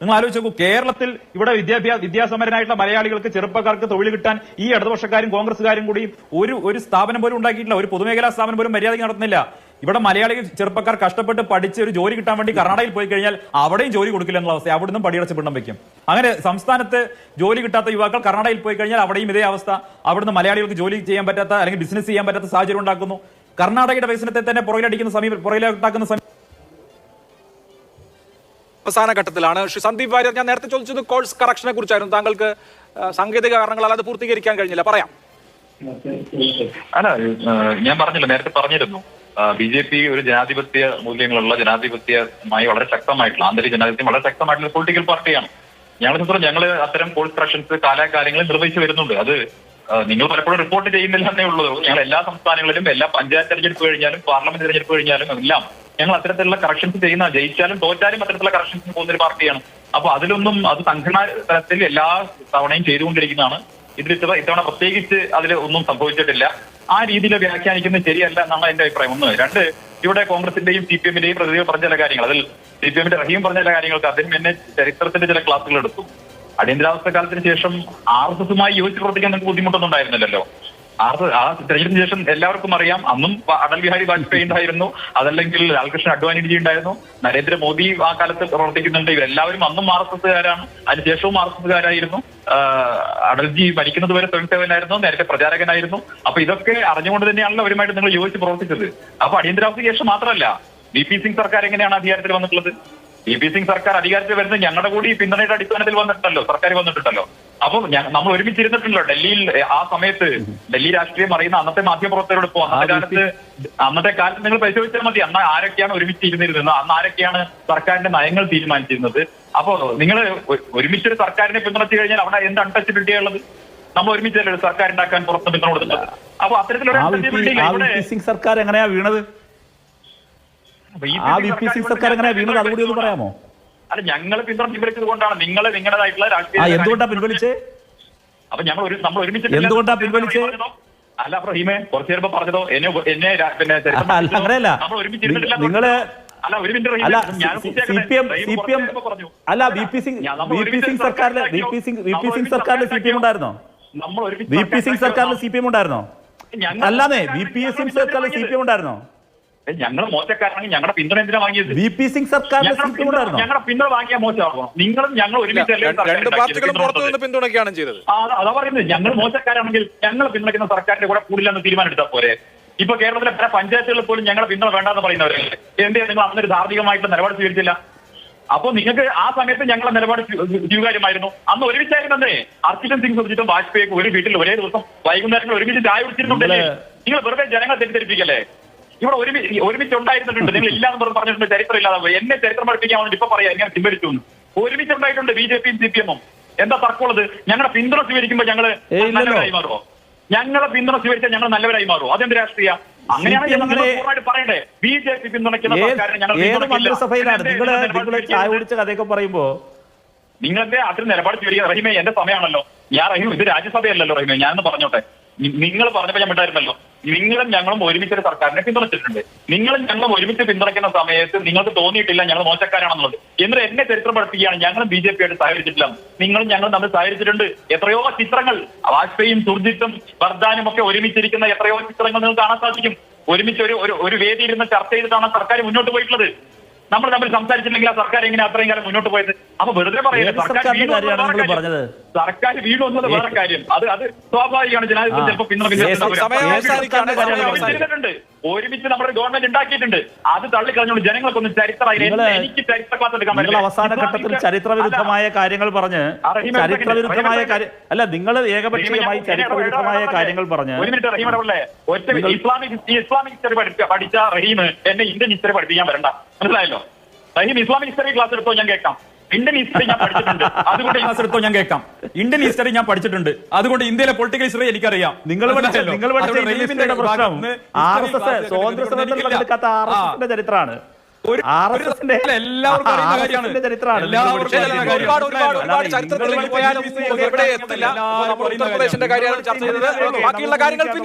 നിങ്ങൾ ആലോചിച്ച് നോക്കൂ കേരളത്തിൽ ഇവിടെ വിദ്യാഭ്യാസ വിദ്യാസമരനായിട്ടുള്ള മലയാളികൾക്ക് ചെറുപ്പക്കാർക്ക് തൊഴിൽ കിട്ടാൻ ഈ ഇടതുപക്ഷക്കാരും കോൺഗ്രസ്സുകാരും കൂടി ഒരു ഒരു സ്ഥാപനം പോലും ഉണ്ടാക്കിയിട്ടില്ല. ഒരു പൊതുമേഖലാ സ്ഥാപനം പോലും മര്യാദയ്ക്ക് നടത്തുന്നില്ല. ഇവിടെ മലയാളികൾ ചെറുപ്പക്കാർ കഷ്ടപ്പെട്ട് പഠിച്ച് ഒരു ജോലി കിട്ടാൻ വേണ്ടി കർണാടകയിൽ പോയി കഴിഞ്ഞാൽ അവിടെയും ജോലി കൊടുക്കില്ല എന്നുള്ള അവസ്ഥ അവിടുന്ന് പടിയടച്ച് പിണ്ണം വെക്കും. അങ്ങനെ സംസ്ഥാനത്ത് ജോലി കിട്ടാത്ത യുവാക്കൾ കർണാടകയിൽ പോയി കഴിഞ്ഞാൽ അവിടെയും ഇതേ അവസ്ഥ. അവിടുന്ന് മലയാളികൾക്ക് ജോലി ചെയ്യാൻ പറ്റാത്ത അല്ലെങ്കിൽ ബിസിനസ് ചെയ്യാൻ പറ്റാത്ത സാഹചര്യം ഉണ്ടാക്കുന്നു. കർണാടകയുടെ വികസനത്തെ തന്നെ പുറകിലടിക്കുന്ന സമീപ പുറകിലുണ്ടാക്കുന്ന സമീപം അവസാന ഘട്ടത്തിലാണ്. ശ്രീ സന്ദീപ് വാര്യർ ഞാൻ നേരത്തെ ചോദിച്ചത് കോഴ്സ് കറക്ഷനെ കുറിച്ചായിരുന്നു. താങ്കൾക്ക് സാങ്കേതിക കാരണങ്ങളാൽ അത് പൂർത്തീകരിക്കാൻ കഴിഞ്ഞില്ല. പറയാം. അല്ല ഞാൻ പറഞ്ഞില്ല നേരത്തെ പറഞ്ഞിരുന്നു. ബി ജെ പി ഒരു ജനാധിപത്യ മൂല്യങ്ങളുള്ള ജനാധിപത്യമായി വളരെ ശക്തമായിട്ടുള്ള ആന്തരിക ജനാധിപത്യം വളരെ ശക്തമായിട്ടുള്ള പൊളിറ്റിക്കൽ പാർട്ടിയാണ്. ഞങ്ങളെ ചിത്രം ഞങ്ങൾ അത്തരം കോഴ്സ് കറക്ഷൻസ് കാലാകാലങ്ങളിൽ നിർവഹിച്ചു വരുന്നുണ്ട്. അത് നിങ്ങൾ പലപ്പോഴും റിപ്പോർട്ട് ചെയ്യുന്നില്ല എന്നേ ഉള്ളൂ. ഞങ്ങൾ എല്ലാ സംസ്ഥാനങ്ങളിലും എല്ലാ പഞ്ചായത്ത് തെരഞ്ഞെടുപ്പ് കഴിഞ്ഞാലും പാർലമെന്റ് തെരഞ്ഞെടുപ്പ് കഴിഞ്ഞാലും എല്ലാം ഞങ്ങൾ അത്തരത്തിലുള്ള കറക്ഷൻസ് ചെയ്യുന്ന ജയിച്ചാലും തോറ്റാലും അത്തരത്തിലുള്ള കറക്ഷൻസ് പോകുന്ന ഒരു പാർട്ടിയാണ്. അപ്പൊ അതിലൊന്നും അത് സംഘടനാ തലത്തിൽ എല്ലാ തവണയും ചെയ്തുകൊണ്ടിരിക്കുന്നതാണ്. ഇതിൽ ഇത്തവണ ഇത്തവണ പ്രത്യേകിച്ച് അതിൽ ഒന്നും സംഭവിച്ചിട്ടില്ല. ആ രീതിയിൽ വ്യാഖ്യാനിക്കുന്നത് ശരിയല്ല എന്നാണ് എന്റെ അഭിപ്രായം. ഒന്ന്. രണ്ട് ഇവിടെ കോൺഗ്രസിന്റെയും സി പി എമ്മിന്റെയും പ്രതിനിധികൾ പറഞ്ഞ ചില കാര്യങ്ങൾ. അതിൽ സി പി എമ്മിന്റെ റഹീം പറഞ്ഞ ചില കാര്യങ്ങൾക്ക് അദ്ദേഹം എന്നെ ചരിത്രത്തിന്റെ ചില ക്ലാസ്സുകൾ എടുത്തു. അടിയന്തരാവസ്ഥ കാലത്തിന് ശേഷം ആർ എസ് എസുമായി യോജിച്ച് പ്രവർത്തിക്കാൻ നിങ്ങൾക്ക് ബുദ്ധിമുട്ടൊന്നും ഉണ്ടായിരുന്നില്ലല്ലോ. ആർ ആ തെരഞ്ഞെടുപ്പിന് ശേഷം എല്ലാവർക്കും അറിയാം. അന്നും അടൽ ബിഹാരി വാജ്പേയി ഉണ്ടായിരുന്നു. അതല്ലെങ്കിൽ ലാൽകൃഷ്ണ അഡ്വാനിജി ഉണ്ടായിരുന്നു. നരേന്ദ്രമോദി ആ കാലത്ത് പ്രവർത്തിക്കുന്നുണ്ട്. ഇവരെല്ലാവരും അന്നും ആർ എസ് എസുകാരാണ് അതിനുശേഷവും ആർ എസ് എസുകാരായിരുന്നു അടൽജി മരിക്കുന്നത് വരെ തൊഴിൽ സേവനായിരുന്നു. നേരത്തെ പ്രചാരകനായിരുന്നു. അപ്പൊ ഇതൊക്കെ അറിഞ്ഞുകൊണ്ട് തന്നെയാണല്ലോ അവരുമായിട്ട് നിങ്ങൾ യോജിച്ച് പ്രവർത്തിച്ചത്. അപ്പൊ അടിയന്തരാവസ്ഥയ്ക്ക് ശേഷം മാത്രമല്ല വി പി സിംഗ് സർക്കാർ എങ്ങനെയാണ് അധികാരത്തിൽ വന്നിട്ടുള്ളത്? വി പി സിംഗ് സർക്കാർ അധികാരത്തിൽ വരുന്നത് ഞങ്ങളുടെ കൂടി പിന്തുണയുടെ അടിസ്ഥാനത്തിൽ വന്നിട്ടുണ്ടല്ലോ. സർക്കാർ വന്നിട്ടുണ്ടല്ലോ. അപ്പൊ നമ്മൾ ഒരുമിച്ചിരുന്നിട്ടുണ്ടല്ലോ ഡൽഹിയിൽ ആ സമയത്ത് ഡൽഹി രാഷ്ട്രീയം അറിയുന്ന അന്നത്തെ മാധ്യമപ്രവർത്തകരോട് ഇപ്പോ അന്നത്തെ കാലത്ത് അന്നത്തെ കാലത്ത് നിങ്ങൾ പരിശോധിച്ചാൽ മതി. അന്ന് ആരൊക്കെയാണ് ഒരുമിച്ച് ഒരുമിച്ചിരുന്നിരുന്നത്? അന്ന് ആരൊക്കെയാണ് സർക്കാരിന്റെ നയങ്ങൾ തീരുമാനിച്ചിരുന്നത്? അപ്പോ നിങ്ങൾ ഒരുമിച്ചൊരു സർക്കാരിനെ പിന്തുണച്ചു കഴിഞ്ഞാൽ അവിടെ എന്ത് അൺടച്ചബിലിറ്റിയാ ഉള്ളത്? നമ്മൾ ഒരുമിച്ചല്ലേ ഒരു സർക്കാർ ഉണ്ടാക്കാൻ പുറത്ത് പിന്തുണ കൊടുക്കുന്നത്? അപ്പൊ അത്തരത്തിലൊരു സർക്കാർ എങ്ങനെയാ വീണത്? ആ വി പി സിംഗ് സർക്കാർ എങ്ങനെയാ വീണത്? അതുകൂടി ഒന്ന് പറയാമോ? അല്ല ഞങ്ങൾ പിന്തുണ പിൻവലിച്ചത് കൊണ്ടാണ് നിങ്ങൾ നിങ്ങളുടേതായിട്ടുള്ള രാഷ്ട്രീയ എന്തുകൊണ്ടാ പിൻവലിച്ചേ? അപ്പൊ ഞങ്ങൾ ഒരു നമ്മൾ ഒരുമിച്ച് എന്തുകൊണ്ടാ പിൻവലിച്ചേ? അല്ല പ്രഹീമെ കുറച്ചു നേരം പറഞ്ഞതോ? എന്നെ എന്നെ പിന്നെ അങ്ങനെയല്ല. നമ്മൾ ഒരുമിച്ച് നിങ്ങൾ അല്ല ഒരു മിനിറ്റ് പറഞ്ഞു. അല്ല V P Singh V P Singh സർക്കാരിൽ V P Singh V P Singh സർക്കാരിൽ സി പി എം ഉണ്ടായിരുന്നോ? നമ്മൾ പി സിംഗ് സർക്കാരിലെ സി പി എം ഉണ്ടായിരുന്നോ? അല്ലാതെ വി പി എസ് സിംഗ് സർക്കാരിലെ സി പി എം ഉണ്ടായിരുന്നോ? ഞങ്ങൾ മോശക്കാരാണെങ്കിൽ ഞങ്ങളുടെ പിന്തുണ എന്തിനാ വാങ്ങിയത്? വി പി സിംഗ് സർക്കാർ ഞങ്ങളുടെ പിന്തുണ വാങ്ങിയ മോശമാകും. നിങ്ങളും ഞങ്ങൾ ഒരുമിച്ച് അല്ലേ രണ്ട് രണ്ട് സർക്കാർ പാർട്ടികളും ഉണ്ടാക്കിയത്? പുറത്തു നിന്ന് പിന്തുണയ്ക്കുകയാണ് ചെയ്തത്. ആ, അതാ- പറയുന്നത്. ഞങ്ങൾ മോശക്കാരാണെങ്കിൽ ഞങ്ങൾ പിന്തുണയ്ക്കുന്ന സർക്കാരിന്റെ കൂടെ കൂടില്ലെന്ന് തീരുമാനമെടുത്താൽ പോരെ. ഇപ്പൊ കേരളത്തിലെ പല പഞ്ചായത്തുകളിൽ പോലും ഞങ്ങളുടെ പിന്തുണ വേണ്ടെന്ന് പറയുന്നവരല്ലേ എന്തേ നിങ്ങൾ അന്നൊരു ധാർമ്മികമായിട്ടുള്ള നിലപാട് സ്വീകരിച്ചില്ല. അപ്പൊ നിങ്ങൾക്ക് ആ സമയത്ത് ഞങ്ങളുടെ നിലപാട് സ്വീ- സ്വീകാര്യമായിരുന്നു. അന്ന് ഒരുമിച്ചായിരുന്നേ അർച്ചിതൻ സിംഗ് സുർജിത്തും വാജ്പേയിക്ക് ഒരു വീട്ടിൽ ഒരേ ദിവസം വൈകുന്നേരങ്ങൾ ഒരുമിച്ച് ചായ കുടിച്ചിരുന്നുണ്ടല്ലേ? നിങ്ങൾ വെറുതെ ജനങ്ങളെ തെറ്റിദ്ധരിപ്പിക്കല്ലേ? ഇവിടെ ഒരുമിച്ച് ഒരുമിച്ച് ഉണ്ടായിരുന്നിട്ടുണ്ട് നിങ്ങൾ ഇല്ലാന്ന് പറഞ്ഞ് പറഞ്ഞിട്ടുണ്ട് ചരിത്രം ഇല്ലാതെ പോയി. എന്നെ ചരിത്രം പഠിപ്പിക്കാൻ വേണ്ടി ഇപ്പൊ പറയാം എങ്ങനെ പിൻവലിച്ചു ഒരുമിച്ച് ഉണ്ടായിട്ടുണ്ട് ബി ജെ പിയും സി പി എമ്മും. എന്താ തർക്കമുള്ളത്? ഞങ്ങളുടെ പിന്തുണ സ്വീകരിക്കുമ്പോൾ ഞങ്ങൾ. നല്ലവരായി മാറുമോ ഞങ്ങളെ പിന്തുണ സ്വീകരിച്ചാൽ ഞങ്ങൾ നല്ലവരായി മാറുമോ അതെന്ത് രാഷ്ട്രീയ? പറയുമ്പോ? നിങ്ങളെന്റെ അതിൽ നിലപാട് സ്വീകരിക്കുക റഹിമേ എന്റെ സമയമാണല്ലോ ഞാൻ റഹീം ഇത് രാജ്യസഭയല്ലല്ലോ റഹിമേ ഞാനൊന്ന് പറഞ്ഞോട്ടെ. നിങ്ങൾ പറഞ്ഞപ്പോ ഞാൻ വിട്ടായിരുന്നല്ലോ നിങ്ങളും ഞങ്ങളും ഒരുമിച്ച് ഒരു സർക്കാരിനെ പിന്തുണച്ചിട്ടുണ്ട്. നിങ്ങളും ഞങ്ങളും ഒരുമിച്ച് പിന്തുണയ്ക്കുന്ന സമയത്ത് നിങ്ങൾക്ക് തോന്നിയിട്ടില്ല ഞങ്ങൾ മോശക്കാരാണെന്നുള്ളത്. എന്നിട്ട് എന്നെ ചരിത്രം പഠിപ്പിക്കുകയാണ് ഞങ്ങളും ബി ജെ പി ആയിട്ട് സഹകരിച്ചിട്ടില്ല. നിങ്ങളും ഞങ്ങളും തമ്മിൽ സഹകരിച്ചിട്ടുണ്ട്. എത്രയോ ചിത്രങ്ങൾ വാജ്പേയും സുർജിത്തും വർദ്ധാനും ഒക്കെ ഒരുമിച്ചിരിക്കുന്ന എത്രയോ ചിത്രങ്ങൾ നിങ്ങൾ കാണാൻ സാധിക്കും. ഒരുമിച്ച് ഒരു ഒരു- വേദിയിൽ ഇരുന്ന് ചർച്ച ചെയ്തിട്ടാണ് സർക്കാർ മുന്നോട്ട് പോയിട്ടുള്ളത്. നമ്മൾ തമ്മിൽ സംസാരിച്ചില്ലെങ്കിൽ ആ സർക്കാർ എങ്ങനെ അത്രയും കാലം മുന്നോട്ട് പോയത്? അപ്പൊ വെറുതെ പറയുന്നത് ഏത് സർക്കാർ വീണു എന്നത് വേറെ കാര്യം. അത് അത് സ്വാഭാവികമാണ്. ജനാധിപത്യം ചിലപ്പോ ചിലപ്പോൾ അവസാനിക്കുകയാണ്, സമയം ഒരുമിച്ച് നമ്മുടെ ഗവൺമെന്റ് ഉണ്ടാക്കിയിട്ടുണ്ട്. അത് തള്ളിക്കളഞ്ഞുകൊണ്ട് ജനങ്ങൾക്കൊന്നും ചരിത്രം ചരിത്രമായി എനിക്ക് ചരിത്ര ക്ലാസ് എടുക്കാൻ പറ്റില്ല. അവസാന ഘട്ടത്തിൽ ചരിത്രവിരുദ്ധമായ വിരുദ്ധമായ കാര്യങ്ങൾ പറഞ്ഞ് ആ, റഹീം ഒരു ചരിത്ര second, വിരുദ്ധമായ റഹീം ഒരു കാര്യം അല്ല നിങ്ങൾ ഏകപക്ഷീയമായി ചരിത്രവിരുദ്ധമായ ചരിത്ര വിരുദ്ധമായ കാര്യങ്ങൾ പറഞ്ഞ് ഒരു മിനിറ്റ് റഹീം ഇടപെടലേ ഒറ്റ ഇസ്ലാമിക് ഇസ്ലാമിക് ഹിസ്റ്ററി പഠിച്ച പഠിച്ച റഹീം എന്നെ ഇന്ത്യൻ ഹിസ്റ്ററി പഠിപ്പിക്കാൻ വരണ്ട. മനസ്സിലായല്ലോ? റഹീം ഇസ്ലാമിക് ഹിസ്റ്ററി ക്ലാസ് എടുത്തോ? ഞാൻ കേൾക്കാം. ഇന്ത്യൻ ഹിസ്റ്ററി ഞാൻ പഠിച്ചിട്ടുണ്ട്. അതുകൊണ്ട് ഞാൻ എടുത്തോ ഞാൻ കേൾക്കാം. ഇന്ത്യൻ ഹിസ്റ്ററി ഞാൻ പഠിച്ചിട്ടുണ്ട്. അതുകൊണ്ട് ഇന്ത്യയിലെ പൊളിറ്റിക്കൽ ഹിസ്റ്ററി എനിക്കറിയാം. നിങ്ങൾ പഠിച്ച നിങ്ങൾ സ്വാതന്ത്ര്യ ചരിത്രമാണ് ചരിത്രത്തിലേക്ക് പോയാലും എവിടെ എത്തില്ല. ഉത്തർപ്രദേശിന്റെ കാര്യമാണ്. ചർച്ച ചെയ്തത്. ബാക്കിയുള്ള കാര്യങ്ങൾ പിന്നെ